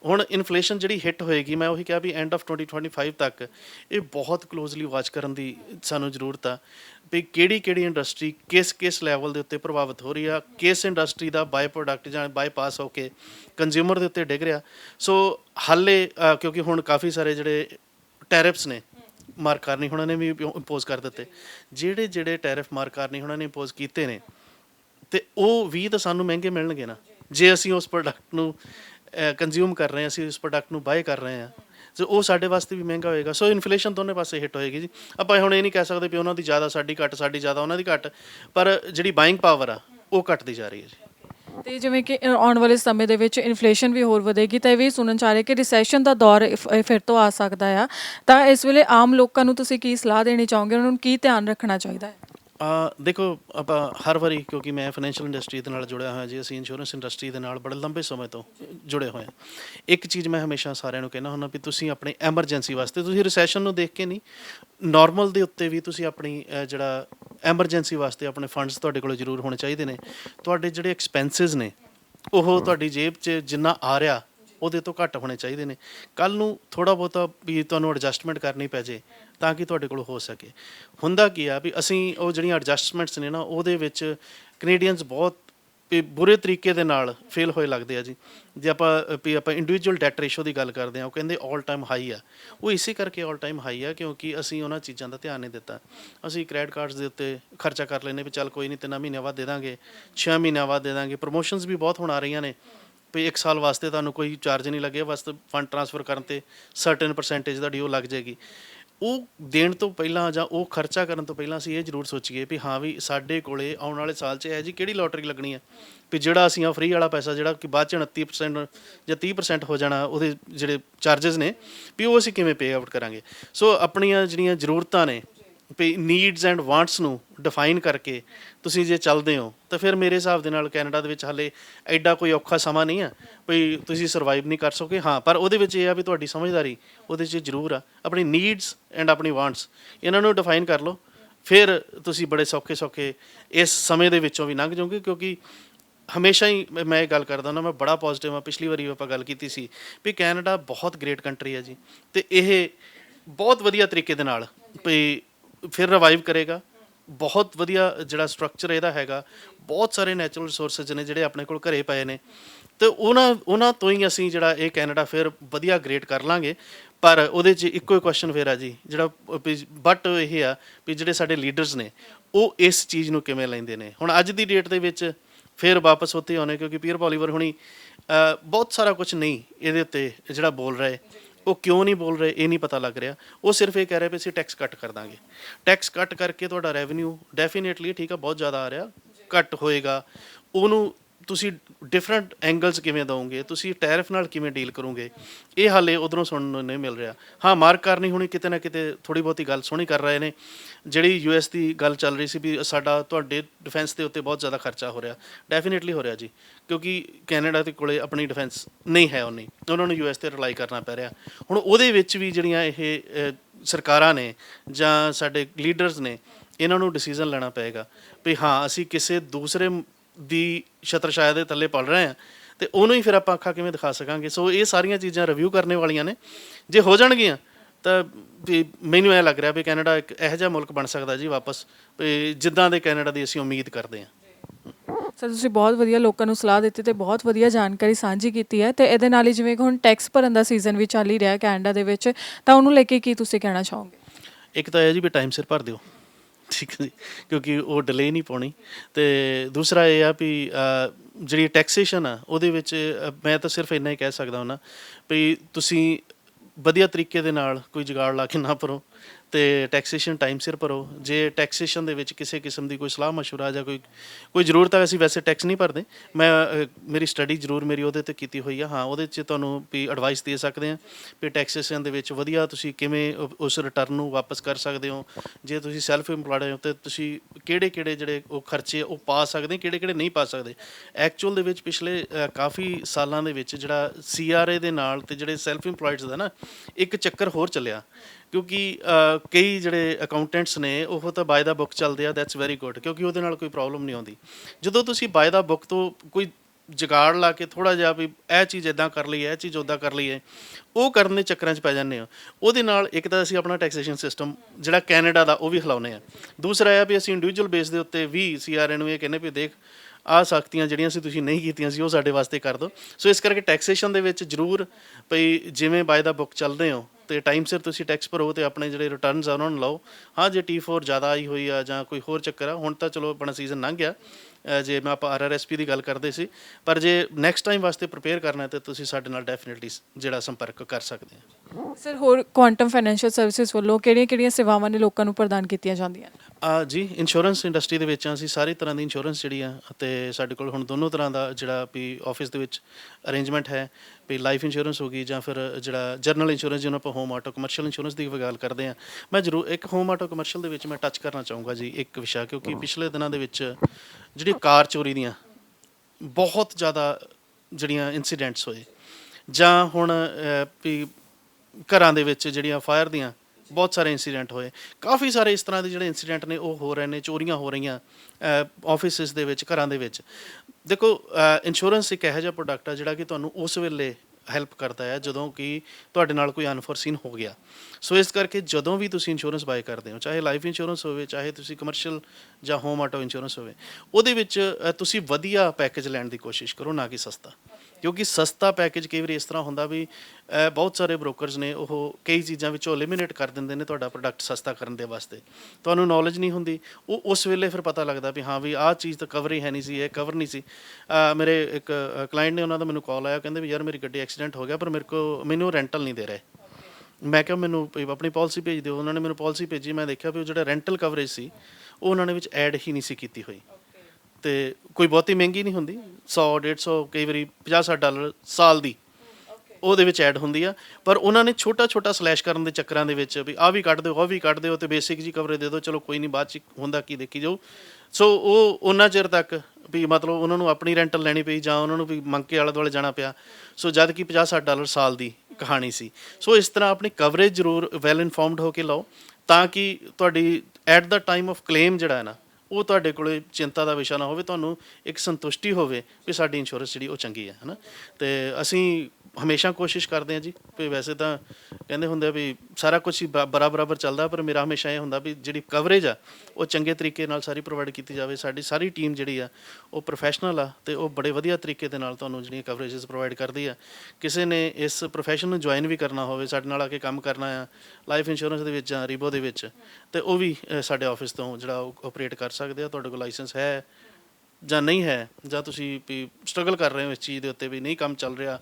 ਹੁਣ ਇਨਫਲੇਸ਼ਨ ਜਿਹੜੀ ਹਿੱਟ ਹੋਏਗੀ, ਮੈਂ ਉਹੀ ਕਿਹਾ ਵੀ ਐਂਡ ਆਫ 2025 ਤੱਕ ਇਹ ਬਹੁਤ ਕਲੋਜ਼ਲੀ ਵਾਚ ਕਰਨ ਦੀ ਸਾਨੂੰ ਜ਼ਰੂਰਤ ਆ ਵੀ ਕਿਹੜੀ ਕਿਹੜੀ ਇੰਡਸਟਰੀ ਕਿਸ ਕਿਸ ਲੈਵਲ ਦੇ ਉੱਤੇ ਪ੍ਰਭਾਵਿਤ ਹੋ ਰਹੀ ਆ, ਕਿਸ ਇੰਡਸਟਰੀ ਦਾ ਬਾਈ ਪ੍ਰੋਡਕਟ ਜਾਂ ਬਾਈਪਾਸ ਹੋ ਕੇ ਕੰਜ਼ਿਊਮਰ ਦੇ ਉੱਤੇ ਡਿੱਗ ਰਿਹਾ। ਸੋ ਹਾਲੇ ਕਿਉਂਕਿ ਹੁਣ ਕਾਫੀ ਸਾਰੇ ਜਿਹੜੇ ਟੈਰਿਫਸ ਨੇ, ਮਾਰ ਕਰਨੀ ਉਹਨਾਂ ਨੇ ਵੀ ਇੰਪੋਜ਼ ਕਰ ਦਿੱਤੇ। ਜਿਹੜੇ ਜਿਹੜੇ ਟੈਰਿਫ ਮਾਰ ਕਰਨੀ ਉਹਨਾਂ ਨੇ ਇੰਪੋਜ਼ ਕੀਤੇ ਨੇ, ਤੇ ਉਹ ਵੀ ਤਾਂ ਸਾਨੂੰ ਮਹਿੰਗੇ ਮਿਲਣਗੇ ਨਾ। ਜੇ ਅਸੀਂ ਉਸ ਪ੍ਰੋਡਕਟ ਨੂੰ ਕੰਜ਼ਿਊਮ ਕਰ ਰਹੇ ਹਾਂ, ਅਸੀਂ ਉਸ ਪ੍ਰੋਡਕਟ ਨੂੰ ਬਾਏ ਕਰ ਰਹੇ ਹਾਂ। ਸੋ ਉਹ ਸਾਡੇ ਵਾਸਤੇ ਵੀ ਮਹਿੰਗਾ ਹੋਏਗਾ। ਸੋ ਇਨਫਲੇਸ਼ਨ ਦੋਨੇ ਪਾਸੇ ਹਿੱਟ ਹੋਏਗੀ ਜੀ। ਆਪਾਂ ਹੁਣ ਇਹ ਨਹੀਂ ਕਹਿ ਸਕਦੇ ਵੀ ਉਹਨਾਂ ਦੀ ਜ਼ਿਆਦਾ ਸਾਡੀ ਘੱਟ, ਸਾਡੀ ਜ਼ਿਆਦਾ, ਉਹਨਾਂ ਦੀ ਘੱਟ। ਪਰ ਜਿਹੜੀ ਬਾਇੰਗ ਪਾਵਰ ਆ, ਉਹ ਘਟਦੀ ਜਾ ਰਹੀ ਹੈ ਜੀ। ਤੇ ਜਿਵੇਂ ਕਿ ਆਉਣ ਵਾਲੇ ਸਮੇਂ ਦੇ ਵਿੱਚ ਇਨਫਲੇਸ਼ਨ ਵੀ ਹੋਰ ਵਧੇਗੀ, ਤਾਂ ਇਹ ਵੀ ਸੁਣਨ ਚ ਆ ਰਿਹਾ ਕਿ ਰਿਸੈਸ਼ਨ ਦਾ ਦੌਰ ਫਿਰ ਤੋਂ ਆ ਸਕਦਾ ਆ। ਤਾਂ ਇਸ ਵੇਲੇ ਆਮ ਲੋਕਾਂ ਨੂੰ ਤੁਸੀਂ ਕੀ ਸਲਾਹ ਦੇਣੀ ਚਾਹੋਗੇ? ਉਹਨਾਂ ਨੂੰ ਕੀ ਧਿਆਨ ਰੱਖਣਾ ਚਾਹੀਦਾ ਹੈ? ਦੇਖੋ ਆਪਾਂ ਹਰ ਵਾਰੀ ਕਿਉਂਕਿ ਮੈਂ ਫਾਈਨੈਂਸ਼ੀਅਲ ਇੰਡਸਟਰੀ ਦੇ ਨਾਲ ਜੁੜਿਆ ਹੋਇਆ ਜੀ ਅਸੀਂ ਇੰਸ਼ੋਰੈਂਸ ਇੰਡਸਟਰੀ ਦੇ ਨਾਲ ਬੜੇ ਲੰਬੇ ਸਮੇਂ ਤੋਂ ਜੁੜੇ ਹੋਏ ਹਾਂ। ਇੱਕ ਚੀਜ਼ ਮੈਂ ਹਮੇਸ਼ਾ ਸਾਰਿਆਂ ਨੂੰ ਕਹਿਣਾ ਹੁੰਦਾ ਵੀ ਤੁਸੀਂ ਆਪਣੇ ਐਮਰਜੈਂਸੀ ਵਾਸਤੇ ਤੁਸੀਂ ਰਿਸੈਸ਼ਨ ਨੂੰ ਦੇਖ ਕੇ ਨਹੀਂ ਨਾਰਮਲ ਦੇ ਉੱਤੇ ਵੀ ਤੁਸੀਂ ਆਪਣੀ ਜਿਹੜਾ ਐਮਰਜੈਂਸੀ ਵਾਸਤੇ ਆਪਣੇ ਫੰਡਸ ਤੁਹਾਡੇ ਕੋਲ ਜ਼ਰੂਰ ਹੋਣੇ ਚਾਹੀਦੇ ਨੇ। ਤੁਹਾਡੇ ਜਿਹੜੇ ਐਕਸਪੈਂਸਸ ਨੇ ਉਹ ਤੁਹਾਡੀ ਜੇਬ 'ਚ ਜਿੰਨਾ ਆ ਰਿਹਾ ਉਹਦੇ ਤੋਂ ਘੱਟ ਹੋਣੇ ਚਾਹੀਦੇ ਨੇ। ਕੱਲ ਨੂੰ ਥੋੜਾ ਬਹੁਤਾ ਵੀ ਤੁਹਾਨੂੰ ਐਡਜਸਟਮੈਂਟ ਕਰਨੀ ਪੈ ਜੇ, ਤਾਂ ਕਿ ਤੁਹਾਡੇ ਕੋਲ ਹੋ ਸਕੇ। ਹੁੰਦਾ ਕੀ ਆ ਵੀ ਅਸੀਂ ਉਹ ਜਿਹੜੀਆਂ ਐਡਜਸਟਮੈਂਟਸ ਨੇ ਨਾ, ਉਹਦੇ ਵਿੱਚ ਕੈਨੇਡੀਅਨਸ ਬਹੁਤ ਵੀ ਬੁਰੇ ਤਰੀਕੇ ਦੇ ਨਾਲ ਫੇਲ ਹੋਏ ਲੱਗਦੇ ਆ ਜੀ। ਜੇ ਆਪਾਂ, ਵੀ ਆਪਾਂ ਇੰਡੀਵਿਜੂਅਲ ਡੈਟ ਰੇਸ਼ੋ ਦੀ ਗੱਲ ਕਰਦੇ ਆ ਉਹ ਕਹਿੰਦੇ 올 ਟਾਈਮ ਹਾਈ ਆ। ਉਹ ਇਸੇ ਕਰਕੇ 올 ਟਾਈਮ ਹਾਈ ਆ, ਕਿਉਂਕਿ ਅਸੀਂ ਉਹਨਾਂ ਚੀਜ਼ਾਂ ਦਾ ਧਿਆਨ ਨਹੀਂ ਦਿੱਤਾ। ਅਸੀਂ ਕ੍ਰੈਡਿਟ ਕਾਰਡਸ ਦੇ ਉੱਤੇ ਖਰਚਾ ਕਰ ਲੈਨੇ ਵੀ ਚੱਲ ਕੋਈ ਨਹੀਂ, ਤਿੰਨਾਂ ਮਹੀਨਿਆਂ ਬਾਅਦ ਦੇ ਦਾਂਗੇ 6 ਮਹੀਨਿਆਂ ਬਾਅਦ ਦੇ ਦਾਂਗੇ। ਪ੍ਰੋਮੋਸ਼ਨਸ ਵੀ ਬਹੁਤ ਹੁਣ ਆ ਰਹੀਆਂ ਨੇ। ਵੀ ਇੱਕ ਸਾਲ ਵਾਸਤੇ ਤੁਹਾਨੂੰ ਕੋਈ ਚਾਰਜ ਨਹੀਂ ਲੱਗੇ ਬਸ ਫੰਡ ਟ੍ਰਾਂਸਫਰ ਕਰਨ ਤੇ ਸਰਟਨ ਪਰਸੈਂਟੇਜ ਦਾ ਡਿਓ ਲੱਗ ਜਾਏਗੀ। ਉਹ ਦੇਣ ਤੋਂ ਪਹਿਲਾਂ ਜਾਂ ਉਹ ਖਰਚਾ ਕਰਨ ਤੋਂ ਪਹਿਲਾਂ ਅਸੀਂ ਇਹ ਜ਼ਰੂਰ ਸੋਚੀਏ ਵੀ ਹਾਂ ਵੀ ਸਾਡੇ ਕੋਲੇ ਆਉਣ ਵਾਲੇ ਸਾਲ 'ਚ ਇਹ ਜੀ ਕਿਹੜੀ ਲੋਟਰੀ ਲੱਗਣੀ ਹੈ? ਵੀ ਜਿਹੜਾ ਅਸੀਂ ਆ ਫ੍ਰੀ ਵਾਲਾ ਪੈਸਾ ਜਿਹੜਾ ਕਿ ਬਾਅਦ 'ਚ 29% ਜਾਂ 30% ਹੋ ਜਾਣਾ, ਉਹਦੇ ਜਿਹੜੇ ਚਾਰजेस ਨੇ, ਵੀ ਉਹ ਅਸੀਂ ਕਿਵੇਂ ਪੇ ਆਊਟ ਕਰਾਂਗੇ? ਸੋ ਆਪਣੀਆਂ ਜਿਹੜੀਆਂ ਜ਼ਰੂਰਤਾਂ ਨੇ ਵੀ ਨੀਡਸ ਐਂਡ ਵਾਂਟਸ ਨੂੰ ਡਿਫਾਈਨ ਕਰਕੇ ਤੁਸੀਂ ਜੇ ਚੱਲਦੇ ਹੋ, ਤਾਂ ਫਿਰ ਮੇਰੇ ਹਿਸਾਬ ਦੇ ਨਾਲ ਕੈਨੇਡਾ ਦੇ ਵਿੱਚ ਹਾਲੇ ਐਡਾ ਕੋਈ ਔਖਾ ਸਮਾਂ ਨਹੀਂ ਆ ਵੀ ਤੁਸੀਂ ਸਰਵਾਈਵ ਨਹੀਂ ਕਰ ਸਕੋਗੇ ਹਾਂ, ਪਰ ਉਹਦੇ ਵਿੱਚ ਇਹ ਆ ਵੀ ਤੁਹਾਡੀ ਸਮਝਦਾਰੀ ਉਹਦੇ 'ਚ ਜ਼ਰੂਰ ਆ। ਆਪਣੀ ਨੀਡਸ ਐਂਡ ਆਪਣੀ ਵਾਂਟਸ ਇਹਨਾਂ ਨੂੰ ਡਿਫਾਈਨ ਕਰ ਲਓ। ਫਿਰ ਤੁਸੀਂ ਬੜੇ ਸੌਖੇ ਸੌਖੇ ਇਸ ਸਮੇਂ ਦੇ ਵਿੱਚੋਂ ਵੀ ਲੰਘ ਜਾਓਗੇ, ਕਿਉਂਕਿ ਹਮੇਸ਼ਾ ਹੀ ਮੈਂ- ਮੈਂ ਇਹ ਗੱਲ ਕਰਦਾ ਨਾ ਮੈਂ ਬੜਾ ਪੋਜ਼ਿਟਿਵ ਹਾਂ। ਪਿਛਲੀ ਵਾਰੀ ਆਪਾਂ ਗੱਲ ਕੀਤੀ ਸੀ ਵੀ ਕੈਨੇਡਾ ਬਹੁਤ ਗ੍ਰੇਟ ਕੰਟਰੀ ਹੈ ਜੀ। ਤੇ ਇਹ ਬਹੁਤ ਵਧੀਆ ਤਰੀਕੇ ਦੇ ਨਾਲ ਵੀ ਫਿਰ ਰਿਵਾਈਵ ਕਰੇਗਾ। ਬਹੁਤ ਵਧੀਆ ਜਿਹੜਾ ਸਟਰਕਚਰ ਇਹਦਾ ਹੈਗਾ। ਬਹੁਤ ਸਾਰੇ ਨੈਚੁਰਲ ਰਿਸੋਰਸਸ ਨੇ ਜਿਹੜੇ ਆਪਣੇ ਕੋਲ ਘਰੇ ਪਏ ਨੇ। ਤੇ ਉਹਨਾਂ ਉਹਨਾਂ ਤੋਂ ਹੀ ਅਸੀਂ ਜਿਹੜਾ ਇਹ ਕੈਨੇਡਾ ਫਿਰ ਵਧੀਆ ਗ੍ਰੇਟ ਕਰ ਲਾਂਗੇ। ਪਰ ਉਹਦੇ 'ਚ ਇੱਕੋ ਹੀ ਕੁਐਸਚਨ ਫੇਰ ਆ ਜੀ, ਜਿਹੜਾ ਬਟ ਇਹ ਆ ਵੀ ਜਿਹੜੇ ਸਾਡੇ ਲੀਡਰਸ ਨੇ, ਉਹ ਇਸ ਚੀਜ਼ ਨੂੰ ਕਿਵੇਂ ਲੈਂਦੇ ਨੇ? ਹੁਣ ਅੱਜ ਦੀ ਡੇਟ ਦੇ ਵਿੱਚ ਫਿਰ ਵਾਪਸ ਉੱਥੇ ਆਉਣੇ ਕਿਉਂਕਿ ਪੀਅਰ ਪੋਲੀਵਰ ਹੁਣੀ ਬਹੁਤ ਸਾਰਾ ਕੁਝ ਨਹੀਂ ਇਹਦੇ ਉੱਤੇ ਜਿਹੜਾ ਬੋਲ ਰਹੇ ਉਹ ਕਿਉਂ ਨਹੀਂ ਬੋਲ ਰਹੇ, ਇਹ ਨਹੀਂ ਪਤਾ ਲੱਗ ਰਿਹਾ। ਉਹ ਸਿਰਫ ਇਹ ਕਹਿ ਰਹੇ ਵੀ ਅਸੀਂ ਟੈਕਸ ਕੱਟ ਕਰ ਦਾਂਗੇ। ਟੈਕਸ ਕੱਟ ਕਰਕੇ ਤੁਹਾਡਾ ਰੈਵਨਿਊ ਡੈਫੀਨੇਟਲੀ ਠੀਕ ਆ, ਬਹੁਤ ਜ਼ਿਆਦਾ ਆ ਰਿਹਾ। ਘੱਟ ਹੋਏਗਾ। ਉਹਨੂੰ ਤੁਸੀਂ ਡਿਫਰੈਂਟ ਐਂਗਲਸ ਕਿਵੇਂ ਦਵੋਗੇ? ਤੁਸੀਂ ਟੈਰਿਫ ਨਾਲ ਕਿਵੇਂ ਡੀਲ ਕਰੋਗੇ? ਇਹ ਹਾਲੇ ਉਧਰੋਂ ਸੁਣਨ ਨੂੰ ਨਹੀਂ ਮਿਲ ਰਿਹਾ। ਹਾਂ, ਮਾਰਕ ਕਰਨੀ ਹੋਣੀ ਕਿਤੇ ਨਾ ਕਿਤੇ ਥੋੜੀ ਬਹੁਤੀ ਗੱਲ ਸੋਹਣੀ ਕਰ ਰਹੇ ਨੇ। ਜਿਹੜੀ ਯੂਐਸ ਦੀ ਗੱਲ ਚੱਲ ਰਹੀ ਸੀ ਵੀ ਸਾਡਾ ਤੁਹਾਡੇ ਡਿਫੈਂਸ ਦੇ ਉੱਤੇ ਬਹੁਤ ਜ਼ਿਆਦਾ ਖਰਚਾ ਹੋ ਰਿਹਾ। ਡੈਫੀਨੇਟਲੀ ਹੋ ਰਿਹਾ ਜੀ। ਕਿਉਂਕਿ ਕੈਨੇਡਾ ਦੇ ਕੋਲੇ ਆਪਣੀ ਡਿਫੈਂਸ ਨਹੀਂ ਹੈ ਉਨੀ। ਉਹਨਾਂ ਨੂੰ ਯੂਐਸ ਤੇ ਰਿਲਾਈ ਕਰਨਾ ਪੈ ਰਿਹਾ। ਹੁਣ ਉਹਦੇ ਵਿੱਚ ਵੀ ਜਿਹੜੀਆਂ ਇਹ ਸਰਕਾਰਾਂ ਨੇ ਜਾਂ ਸਾਡੇ ਲੀਡਰਸ ਨੇ, ਇਹਨਾਂ ਨੂੰ ਡਿਸੀਜਨ ਲੈਣਾ ਪਏਗਾ। ਵੀ ਹਾਂ, ਅਸੀਂ ਕਿਸੇ ਦੂਸਰੇ ਦੀ ਛਤਰਛਾਇਆ ਦੇ ਥੱਲੇ ਪਲ ਰਹੇ ਹਾਂ ਤੇ ਉਹਨੂੰ ਹੀ ਫਿਰ ਆਪਾਂ ਅੱਖਾਂ ਕਿਵੇਂ ਦਿਖਾ ਸਕਾਂਗੇ? ਸੋ ਇਹ ਸਾਰੀਆਂ ਚੀਜ਼ਾਂ ਰਿਵਿਊ ਕਰਨੇ ਵਾਲੀਆਂ ਨੇ। ਜੇ ਹੋ ਜਾਣਗੀਆਂ ਤਾਂ ਵੀ ਮੈਨੂੰ ਇਹ ਲੱਗ ਰਿਹਾ ਵੀ ਕੈਨੇਡਾ ਇੱਕ ਇਹੋ ਜਿਹਾ ਮੁਲਕ ਬਣ ਸਕਦਾ ਜੀ ਵਾਪਸ ਵੀ ਜਿੱਦਾਂ ਦੇ ਕੈਨੇਡਾ ਦੀ ਅਸੀਂ ਉਮੀਦ ਕਰਦੇ ਹਾਂ। ਸਰ ਤੁਸੀਂ ਬਹੁਤ ਵਧੀਆ ਲੋਕਾਂ ਨੂੰ ਸਲਾਹ ਦਿੱਤੀ ਤੇ ਬਹੁਤ ਵਧੀਆ ਜਾਣਕਾਰੀ ਸਾਂਝੀ ਕੀਤੀ ਹੈ ਤੇ ਇਹਦੇ ਨਾਲ ਹੀ ਜਿਵੇਂ ਹੁਣ ਟੈਕਸ ਭਰਨ ਦਾ ਸੀਜ਼ਨ ਵੀ ਚੱਲ ਹੀ ਰਿਹਾ ਕੈਨੇਡਾ ਦੇ ਵਿੱਚ ਤਾਂ ਉਹਨੂੰ ਲੈ ਕੇ ਕੀ ਤੁਸੀਂ ਕਹਿਣਾ ਚਾਹੋਗੇ? ਇੱਕ ਤਾਂ ਇਹ ਜੀ ਵੀ ਟਾਈਮ ਸਿਰ ਭਰ ਦਿਓ। ਠੀਕ ਹੈ ਜੀ ਕਿਉਂਕਿ ਉਹ ਡਿਲੇ ਨਹੀਂ ਪਾਉਣੀ। ਤੇ ਦੂਸਰਾ ਇਹ ਆ ਵੀ ਅਹ, ਜਿਹੜੀ ਟੈਕਸੇਸ਼ਨ ਆ ਉਹਦੇ ਵਿੱਚ ਅਹ, ਮੈਂ ਤਾਂ ਸਿਰਫ ਇੰਨਾ ਹੀ ਕਹਿ ਸਕਦਾ ਹਾਂ ਵੀ ਤੁਸੀਂ ਵਧੀਆ ਤਰੀਕੇ ਦੇ ਨਾਲ ਕੋਈ ਜੁਗਾੜ ਲਾ ਕੇ ਨਾ ਭਰੋ। ਤੇ ਟੈਕਸੇਸ਼ਨ ਟਾਈਮ ਸਿਰ ਭਰੋ। ਜੇ ਟੈਕਸੇਸ਼ਨ ਦੇ ਵਿੱਚ ਕਿਸੇ ਕਿਸਮ ਦੀ ਕੋਈ ਸਲਾਹ ਮਸ਼ਵਰਾ ਜਾਂ ਕੋਈ ਕੋਈ ਜ਼ਰੂਰਤ ਹੈ ਅਸੀਂ ਵੈਸੇ ਟੈਕਸ ਨਹੀਂ ਭਰਦੇ। ਮੈਂ ਅ, ਮੇਰੀ ਸਟੱਡੀ ਜ਼ਰੂਰ ਮੇਰੀ ਉਹਦੇ ਤੇ ਕੀਤੀ ਹੋਈ ਆ। ਹਾਂ ਉਹਦੇ 'ਚ ਤੁਹਾਨੂੰ ਵੀ ਐਡਵਾਈਸ ਦੇ ਸਕਦੇ ਆ ਵੀ ਟੈਕਸੇਸ਼ਨ ਦੇ ਵਿੱਚ ਵਧੀਆ ਤੁਸੀਂ ਕਿਵੇਂ ਉ- ਉਸ ਰਿਟਰਨ ਨੂੰ ਵਾਪਸ ਕਰ ਸਕਦੇ ਹੋ। ਜੇ ਤੁਸੀਂ ਸੈਲਫ ਇੰਪਲਾਇਡ ਹੋ ਤੇ ਤੁਸੀਂ ਕਿਹੜੇ ਕਿਹੜੇ ਜਿਹੜੇ ਉਹ ਖਰਚੇ ਆ ਉਹ ਪਾ ਸਕਦੇ ਕਿਹੜੇ ਕਿਹੜੇ ਨਹੀਂ ਪਾ ਸਕਦੇ। ਐਕਚੁਅਲ ਦੇ ਵਿੱਚ ਪਿਛਲੇ ਅ, ਕਾਫੀ ਸਾਲਾਂ ਦੇ ਵਿੱਚ ਜਿਹੜਾ ਸੀਆਰਏ ਦੇ ਨਾਲ ਤੇ ਜਿਹੜੇ ਸੈਲਫ ਇੰਪਲਾਇਡਸ ਦਾ ਨਾ ਇੱਕ ਚੱਕਰ ਹੋਰ ਚੱਲਿਆ। ਕਿਉਂਕਿ ਅ, ਕਈ ਜਿਹੜੇ ਅਕਾਊਂਟੈਂਟਸ ਨੇ, ਉਹ ਤਾਂ ਬਾਏ ਦਾ ਬੁੱਕ ਚੱਲਦੇ ਆ ਦੈਟਸ ਵੈਰੀ ਗੁੱਡ ਕਿਉਂਕਿ ਉਹਦੇ ਨਾਲ ਕੋਈ ਪ੍ਰੋਬਲਮ ਨਹੀਂ ਆਉਂਦੀ। ਜਦੋਂ ਤੁਸੀਂ ਬਾਏ ਦਾ ਬੁੱਕ ਤੋਂ ਕੋਈ ਜਗਾੜ ਲਾ ਕੇ ਥੋੜਾ ਜਿਹਾ ਵੀ ਇਹ ਚੀਜ਼ ਇਦਾਂ ਕਰ ਲਈ ਇਹ ਚੀਜ਼ ਉਦਾਂ ਕਰ ਲਈਏ, ਉਹ ਕਰਨ ਦੇ ਚੱਕਰਾਂ 'ਚ ਪੈ ਜਾਂਦੇ ਆ। ਉਹਦੇ ਨਾਲ ਇੱਕ ਤਾਂ ਅਸੀਂ ਆਪਣਾ ਟੈਕਸੇਸ਼ਨ ਸਿਸਟਮ ਜਿਹੜਾ ਕੈਨੇਡਾ ਦਾ, ਉਹ ਵੀ ਹਿਲਾਉਨੇ ਆ। ਦੂਸਰਾ ਇਹ ਆ ਵੀ ਅਸੀਂ ਇੰਡੀਵਿਜੂਅਲ ਬੇਸ ਦੇ ਉੱਤੇ ਵੀ ਸੀਆਰਏ ਨੂੰ ਇਹ ਕਹਿੰਦੇ ਵੀ ਦੇਖ, ਆਹ ਸਖਤੀਆਂ ਜਿਹੜੀਆਂ ਸੀ ਤੁਸੀਂ ਨਹੀਂ ਕੀਤੀਆਂ ਸੀ, ਉਹ ਸਾਡੇ ਵਾਸਤੇ ਕਰ ਦਿਓ ਸੋ ਇਸ ਕਰਕੇ ਟੈਕਸੇਸ਼ਨ ਦੇ ਵਿੱਚ ਜ਼ਰੂਰ ਭਈ ਜਿਵੇਂ ਬਾਏ ਦਾ ਬੁੱਕ ਚੱਲਦੇ ਹੋ ਤੇ ਟਾਈਮ ਸਿਰ ਤੁਸੀਂ ਟੈਕਸ ਭਰੋ ਤੇ ਆਪਣੇ ਜਿਹੜੇ ਰਿਟਰਨਸ ਆ ਉਹਨਾਂ ਨੂੰ ਲਾਓ। ਹਾਂ ਜੇ T4 ਜ਼ਿਆਦਾ ਆਈ ਹੋਈ ਆ ਜਾਂ ਕੋਈ ਹੋਰ ਚੱਕਰ ਆ ਹੁਣ ਤਾਂ ਚਲੋ ਆਪਣਾ ਸੀਜ਼ਨ ਲੰਘ ਗਿਆ। ਜੇ ਮੈਂ ਆਪਾਂ ਆਰਆਰਐਸਪੀ ਦੀ ਗੱਲ ਕਰਦੇ ਸੀ ਪਰ ਜੇ ਨੈਕਸਟ ਟਾਈਮ ਵਾਸਤੇ ਪ੍ਰਿਪੇਅਰ ਕਰਨਾ ਹੈ ਤੇ ਤੁਸੀਂ ਸਾਡੇ ਨਾਲ ਡੈਫੀਨਿਟਲੀ ਜਿਹੜਾ ਸੰਪਰਕ ਕਰ ਸਕਦੇ ਆ। ਸਰ ਹੋਰ ਕੁਆਂਟਮ ਫਾਈਨੈਂਸ਼ੀਅਲ ਸਰਵਿਸਿਜ਼ ਵੱਲੋਂ ਕਿਹੜੀਆਂ-ਕਿਹੜੀਆਂ ਸੇਵਾਵਾਂ ਨੇ ਲੋਕਾਂ ਨੂੰ ਪ੍ਰਦਾਨ ਕੀਤੀਆਂ ਜਾਂਦੀਆਂ ਆ ਜੀ ਇੰਸ਼ੋਰੈਂਸ ਇੰਡਸਟਰੀ ਦੇ ਵਿੱਚ ਅਸੀਂ ਸਾਰੀ ਤਰ੍ਹਾਂ ਦੀ ਇੰਸ਼ੋਰੈਂਸ ਜਿਹੜੀ ਆ ਤੇ ਸਾਡੇ ਕੋਲ ਹੁਣ ਦੋਨੋਂ ਤਰ੍ਹਾਂ ਦਾ ਜਿਹੜਾ ਵੀ ਆਫਿਸ ਦੇ ਵਿੱਚ ਅਰੇਂਜਮੈਂਟ ਹੈ ਵੀ ਲਾਈਫ ਇੰਸ਼ੋਰੈਂਸ ਹੋ ਗਈ ਜਾਂ ਫਿਰ ਜਿਹੜਾ ਜਰਨਲ ਇੰਸ਼ੋਰੈਂਸ ਜਿਹਨੂੰ ਆਪਾਂ ਹੋਮ ਆਟੋ ਕਮਰਸ਼ੀਅਲ ਇੰਸ਼ੋਰੈਂਸ ਦੀ ਗੱਲ ਕਰਦੇ ਆ ਮੈਂ ਜ਼ਰੂਰ ਇੱਕ ਹੋਮ ਆਟੋ ਕਮਰਸ਼ੀਅਲ ਦੇ ਵਿੱਚ ਮੈਂ ਟੱਚ ਕਰਨਾ ਚਾਹੂੰਗਾ ਜੀ ਇੱਕ ਵਿਸ਼ਾ ਕਿਉਂਕਿ ਪਿਛਲੇ ਦਿਨਾਂ ਦੇ ਵਿੱਚ ਜਿਹੜੀ ਕਾਰ ਚੋਰੀ ਦੀਆਂ ਬਹੁਤ ਜ਼ਿਆਦਾ ਜਿਹੜੀਆਂ ਇਨਸੀਡੈਂਟਸ ਹੋਏ ਜਾਂ ਹੁਣ ਵੀ ਘਰਾਂ ਦੇ ਵਿੱਚ ਜਿਹੜੀਆਂ ਫਾਇਰ ਦੀਆਂ ਬਹੁਤ ਸਾਰੇ ਇਨਸੀਡੈਂਟ ਹੋਏ ਕਾਫੀ ਸਾਰੇ ਇਸ ਤਰ੍ਹਾਂ ਦੇ ਜਿਹੜੇ ਇਨਸੀਡੈਂਟ ਨੇ ਉਹ ਹੋ ਰਹੇ ਨੇ ਚੋਰੀਆਂ ਹੋ ਰਹੀਆਂ ਆਫਿਸਿਸ ਦੇ ਵਿੱਚ ਘਰਾਂ ਦੇ ਵਿੱਚ। ਦੇਖੋ ਇੰਸ਼ੋਰੈਂਸ ਇੱਕ ਇਹੋ ਜਿਹਾ ਪ੍ਰੋਡਕਟ ਆ ਜਿਹੜਾ ਕਿ ਤੁਹਾਨੂੰ ਉਸ ਵੇਲੇ ਹੈਲਪ ਕਰਦਾ ਹੈ ਜਦੋਂ ਕਿ ਤੁਹਾਡੇ ਨਾਲ ਕੋਈ ਅਨਫੋਰਸੀਨ ਹੋ ਗਿਆ। ਸੋ ਇਸ ਕਰਕੇ ਜਦੋਂ ਵੀ ਤੁਸੀਂ ਇੰਸ਼ੋਰੈਂਸ ਬਾਏ ਕਰਦੇ ਹੋ, ਚਾਹੇ ਲਾਈਫ ਇੰਸ਼ੋਰੈਂਸ ਹੋਵੇ, ਚਾਹੇ ਤੁਸੀਂ ਕਮਰਸ਼ੀਅਲ ਜਾਂ ਹੋਮ ਆਟੋ ਇੰਸ਼ੋਰੈਂਸ ਹੋਵੇ, ਉਹਦੇ ਵਿੱਚ ਤੁਸੀਂ ਵਧੀਆ ਪੈਕੇਜ ਲੈਣ ਦੀ ਕੋਸ਼ਿਸ਼ ਕਰੋ, ਨਾ ਕਿ ਸਸਤਾ। ਕਿਉਂਕਿ ਸਸਤਾ ਪੈਕੇਜ ਕਈ ਵਾਰੀ ਇਸ ਤਰ੍ਹਾਂ ਹੁੰਦਾ ਵੀ ਅ, ਬਹੁਤ ਸਾਰੇ ਬ੍ਰੋਕਰਸ ਨੇ ਉਹ ਕਈ ਚੀਜ਼ਾਂ ਵਿੱਚੋਂ ਐਲੀਮੀਨੇਟ ਕਰ ਦਿੰਦੇ ਨੇ ਤੁਹਾਡਾ ਪ੍ਰੋਡਕਟ ਸਸਤਾ ਕਰਨ ਦੇ ਵਾਸਤੇ। ਤੁਹਾਨੂੰ ਨੌਲੇਜ ਨਹੀਂ ਹੁੰਦੀ। ਉਹ ਉਸ ਵੇਲੇ ਫਿਰ ਪਤਾ ਲੱਗਦਾ ਵੀ ਹਾਂ ਵੀ ਆਹ ਚੀਜ਼ ਤਾਂ ਕਵਰ ਹੀ ਹੈ ਨਹੀਂ ਸੀ ਇਹ ਕਵਰ ਨਹੀਂ ਸੀ। ਅ, ਮੇਰੇ ਇੱਕ ਕਲਾਇੰਟ ਨੇ ਉਹਨਾਂ ਦਾ ਮੈਨੂੰ ਕਾਲ ਆਇਆ ਕਹਿੰਦੇ ਵੀ ਯਾਰ ਮੇਰੀ ਗੱਡੀ ਐਕਸੀਡੈਂਟ ਹੋ ਗਿਆ ਪਰ ਮੇਰੇ ਕੋ ਮੈਨੂੰ ਰੈਂਟਲ ਨਹੀਂ ਦੇ ਰਹੇ। ਮੈਂ ਕਿਹਾ ਮੈਨੂੰ ਵੀ ਆਪਣੀ ਪਾਲਿਸੀ ਭੇਜ ਦਿਓ। ਉਹਨਾਂ ਨੇ ਮੈਨੂੰ ਪਾਲਿਸੀ ਭੇਜੀ ਮੈਂ ਦੇਖਿਆ ਵੀ ਉਹ ਜਿਹੜਾ ਰੈਂਟਲ ਕਵਰੇਜ ਸੀ ਉਹ ਉਹਨਾਂ ਨੇ ਵਿੱਚ ਐਡ ਹੀ ਨਹੀਂ ਸੀ ਕੀਤੀ ਹੋਈ। ਤੇ ਕੋਈ ਬਹੁਤੀ ਮਹਿੰਗੀ ਨਹੀਂ ਹੁੰਦੀ। 100 150 ਕਈ ਵਾਰੀ 50 60 ਡਾਲਰ ਸਾਲ ਦੀ। ਉਹਦੇ ਵਿੱਚ ਐਡ ਹੁੰਦੀ ਆ। ਪਰ ਉਹਨਾਂ ਨੇ ਛੋਟਾ ਛੋਟਾ ਸਲੈਸ਼ ਕਰਨ ਦੇ ਚੱਕਰਾਂ ਦੇ ਵਿੱਚ ਵੀ ਆਹ ਵੀ ਕੱਢ ਦਿਓ ਉਹ ਵੀ ਕੱਢ ਦਿਓ ਤੇ ਬੇਸਿਕ ਜੀ ਕਵਰੇਜ ਦੇ ਦਿਓ ਚਲੋ ਕੋਈ ਨਹੀਂ ਬਾਅਦ ਚ ਹੁੰਦਾ ਕੀ ਦੇਖੀ ਜਾਓ ਸੋ ਉਹ ਉਹਨਾਂ ਚਿਰ ਤੱਕ ਵੀ ਮਤਲਬ ਉਹਨਾਂ ਨੂੰ ਆਪਣੀ ਰੈਂਟਲ ਲੈਣੀ ਪਈ ਜਾਂ ਉਹਨਾਂ ਨੂੰ ਵੀ ਮੰਗ ਕੇ ਆਲੇ ਦੁਆਲੇ ਜਾਣਾ ਪਿਆ। ਸੋ ਜਦ ਕਿ 50 60 ਡਾਲਰ ਸਾਲ ਦੀ ਕਹਾਣੀ ਸੀ। ਸੋ ਇਸ ਤਰ੍ਹਾਂ ਆਪਣੀ ਕਵਰੇਜ ਜ਼ਰੂਰ ਵੈਲ ਇਨਫਾਰਮਡ ਹੋ ਕੇ ਲਓ ਤਾਂ ਕਿ ਤੁਹਾਡੀ at the time of claim ਜਿਹੜਾ ਹੈ ਨਾ ਉਹ ਤੁਹਾਡੇ ਕੋਲੇ ਚਿੰਤਾ ਦਾ ਵਿਸ਼ਾ ਨਾ ਹੋਵੇ, ਤੁਹਾਨੂੰ ਇੱਕ ਸੰਤੁਸ਼ਟੀ ਹੋਵੇ ਵੀ ਸਾਡੀ ਇੰਸ਼ੋਰੈਂਸ ਜਿਹੜੀ ਉਹ ਚੰਗੀ ਹੈ, ਹਨਾ? ਤੇ ਅਸੀਂ ਹਮੇਸ਼ਾ ਕੋਸ਼ਿਸ਼ ਕਰਦੇ ਹਾਂ ਜੀ, ਵੀ ਵੈਸੇ ਤਾਂ ਕਹਿੰਦੇ ਹੁੰਦੇ ਆ ਵੀ ਸਾਰਾ ਕੁਝ ਹੀ ਬਰਾ, ਬਰਾਬਰ ਚੱਲਦਾ, ਪਰ ਮੇਰਾ ਹਮੇਸ਼ਾ ਇਹ ਹੁੰਦਾ ਵੀ ਜਿਹੜੀ ਕਵਰੇਜ ਆ, ਉਹ ਚੰਗੇ ਤਰੀਕੇ ਨਾਲ ਸਾਰੀ ਪ੍ਰੋਵਾਈਡ ਕੀਤੀ ਜਾਵੇ, ਸਾਡੀ ਸਾਰੀ ਟੀਮ ਜਿਹੜੀ ਆ, ਉਹ ਪ੍ਰੋਫੈਸ਼ਨਲ ਆ ਤੇ ਉਹ ਬੜੇ ਵਧੀਆ ਤਰੀਕੇ ਦੇ ਨਾਲ ਤੁਹਾਨੂੰ ਜਿਹੜੀਆਂ ਕਵਰੇजेस ਪ੍ਰੋਵਾਈਡ ਕਰਦੀ ਆ। ਕਿਸੇ ਨੇ ਇਸ ਪ੍ਰੋਫੈਸ਼ਨ ਨੂੰ ਜੁਆਇਨ ਵੀ ਕਰਨਾ ਹੋਵੇ, ਸਾਡੇ ਨਾਲ ਆ ਕੇ ਕੰਮ ਕਰਨਾ ਆ ਲਾਈਫ ਇੰਸ਼ੋਰੈਂਸ ਦੇ ਵਿੱਚ ਜਾਂ ਰੀਬੋ ਦੇ ਵਿੱਚ, ਤੇ ਉਹ ਵੀ ਸਾਡੇ ਆਫਿਸ ਤੋਂ ਜਿਹੜਾ ਆਪਰੇਟ ਕਰ ਸਕਦੇ ਆ, ਤੁਹਾਡੇ ਕੋਲ ਲਾਇਸੈਂਸ ਹੈ ਜਾਂ ਨਹੀਂ ਹੈ ਜਾਂ ਤੁਸੀਂ ਵੀ ਸਟਰਗਲ ਕਰ ਰਹੇ ਹੋ ਇਸ ਚੀਜ਼ ਦੇ ਉੱਤੇ ਵੀ ਨਹੀਂ ਕੰਮ ਚੱਲ ਰਿਹਾ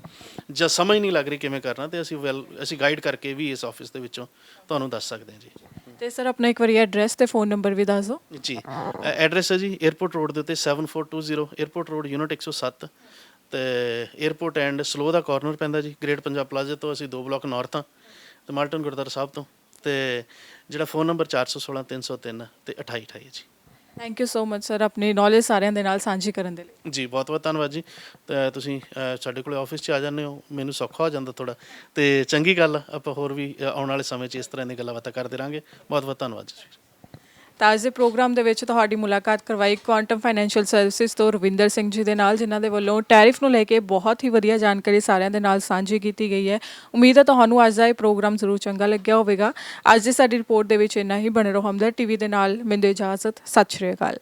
ਜਾਂ ਸਮਝ ਨਹੀਂ ਲੱਗ ਰਹੀ ਕਿਵੇਂ ਕਰਨਾ ਤੇ ਅਸੀਂ ਵੈਲ ਅਸੀਂ ਗਾਈਡ ਕਰਕੇ ਵੀ ਇਸ ਆਫਿਸ ਦੇ ਵਿੱਚੋਂ ਤੁਹਾਨੂੰ ਦੱਸ ਸਕਦੇ ਹਾਂ ਜੀ। ਤੇ ਸਰ ਆਪਣਾ ਇੱਕ ਵਾਰੀ ਐਡਰੈਸ ਤੇ ਫੋਨ ਨੰਬਰ ਵੀ ਦੱਸ ਦਿਓ। ਜੀ ਐਡਰੈਸ ਹੈ ਜੀ 에어ਪੋਰਟ ਰੋਡ ਦੇ ਉੱਤੇ 7420 에어ਪੋਰਟ ਰੋਡ ਯੂਨਿਟ 107 ਤੇ 에어ਪੋਰਟ ਐਂਡ ਸਲੋ ਦਾ ਕਾਰਨਰ ਪੈਂਦਾ ਜੀ ਗ੍ਰੇਟ ਪੰਜਾਬ ਪਲਾਜ਼ਾ ਤੋਂ ਅਸੀਂ ਦੋ ਬਲਾਕ ਨਾਰਥ ਆ ਤੇ ਮਾਲਟਨ ਗੁਰਦਾਰ ਸਾਹਿਬ ਤੋਂ ਤੇ ਜਿਹੜਾ ਫੋਨ ਨੰਬਰ 416303 ਤੇ 2828 ਹੈ ਜੀ। Thank you so much sir ਆਪਣੀ ਨੌਲੇਜ ਸਾਰਿਆਂ ਦੇ ਨਾਲ ਸਾਂਝੀ ਕਰਨ ਦੇ ਲਈ। ਜੀ ਬਹੁਤ ਬਹੁਤ ਧੰਨਵਾਦ ਜੀ। ਤੇ ਤੁਸੀਂ ਅਹ, ਸਾਡੇ ਕੋਲੇ ਆਫਿਸ 'ਚ ਆ ਜਾਂਦੇ ਹੋ ਮੈਨੂੰ ਸੌਖਾ ਹੋ ਜਾਂਦਾ ਥੋੜਾ ਤੇ ਚੰਗੀ ਗੱਲ ਆ, ਆਪਾਂ ਹੋਰ ਵੀ ਅਹ, ਆਉਣ ਵਾਲੇ ਸਮੇਂ 'ਚ ਇਸ ਤਰ੍ਹਾਂ ਦੀਆਂ ਗੱਲਾਂ ਬਾਤਾਂ ਕਰਦੇ ਰਾਂਗੇ ਬਹੁਤ ਬਹੁਤ ਧੰਨਵਾਦ ਜੀ। ਤਾਂ ਅੱਜ ਦੇ ਪ੍ਰੋਗਰਾਮ ਦੇ ਵਿੱਚ ਤੁਹਾਡੀ ਮੁਲਾਕਾਤ ਕਰਵਾਈ ਕੁਆਂਟਮ ਫਾਈਨੈਂਸ਼ੀਅਲ ਸਰਵਿਸਿਜ਼ ਤੋਂ ਰਵਿੰਦਰ ਸਿੰਘ ਜੀ ਦੇ ਨਾਲ, ਜਿਨ੍ਹਾਂ ਦੇ ਵੱਲੋਂ ਟੈਰਿਫ ਨੂੰ ਲੈ ਕੇ ਬਹੁਤ ਹੀ ਵਧੀਆ ਜਾਣਕਾਰੀ ਸਾਰਿਆਂ ਦੇ ਨਾਲ ਸਾਂਝੀ ਕੀਤੀ ਗਈ ਹੈ। ਉਮੀਦ ਹੈ ਤੁਹਾਨੂੰ ਅੱਜ ਦਾ ਇਹ ਪ੍ਰੋਗਰਾਮ ਜ਼ਰੂਰ ਚੰਗਾ ਲੱਗਿਆ ਹੋਵੇਗਾ। ਅੱਜ ਦੀ ਸਾਡੀ ਰਿਪੋਰਟ ਦੇ ਵਿੱਚ ਇੰਨਾ ਹੀ। ਬਣੇ ਰਹੋ ਹਮਦਰ ਟੀਵੀ ਦੇ ਨਾਲ। ਮਿੰਦੇ ਇਜਾਜ਼ਤ। ਸਤਿ ਸ਼੍ਰੀ ਅਕਾਲ।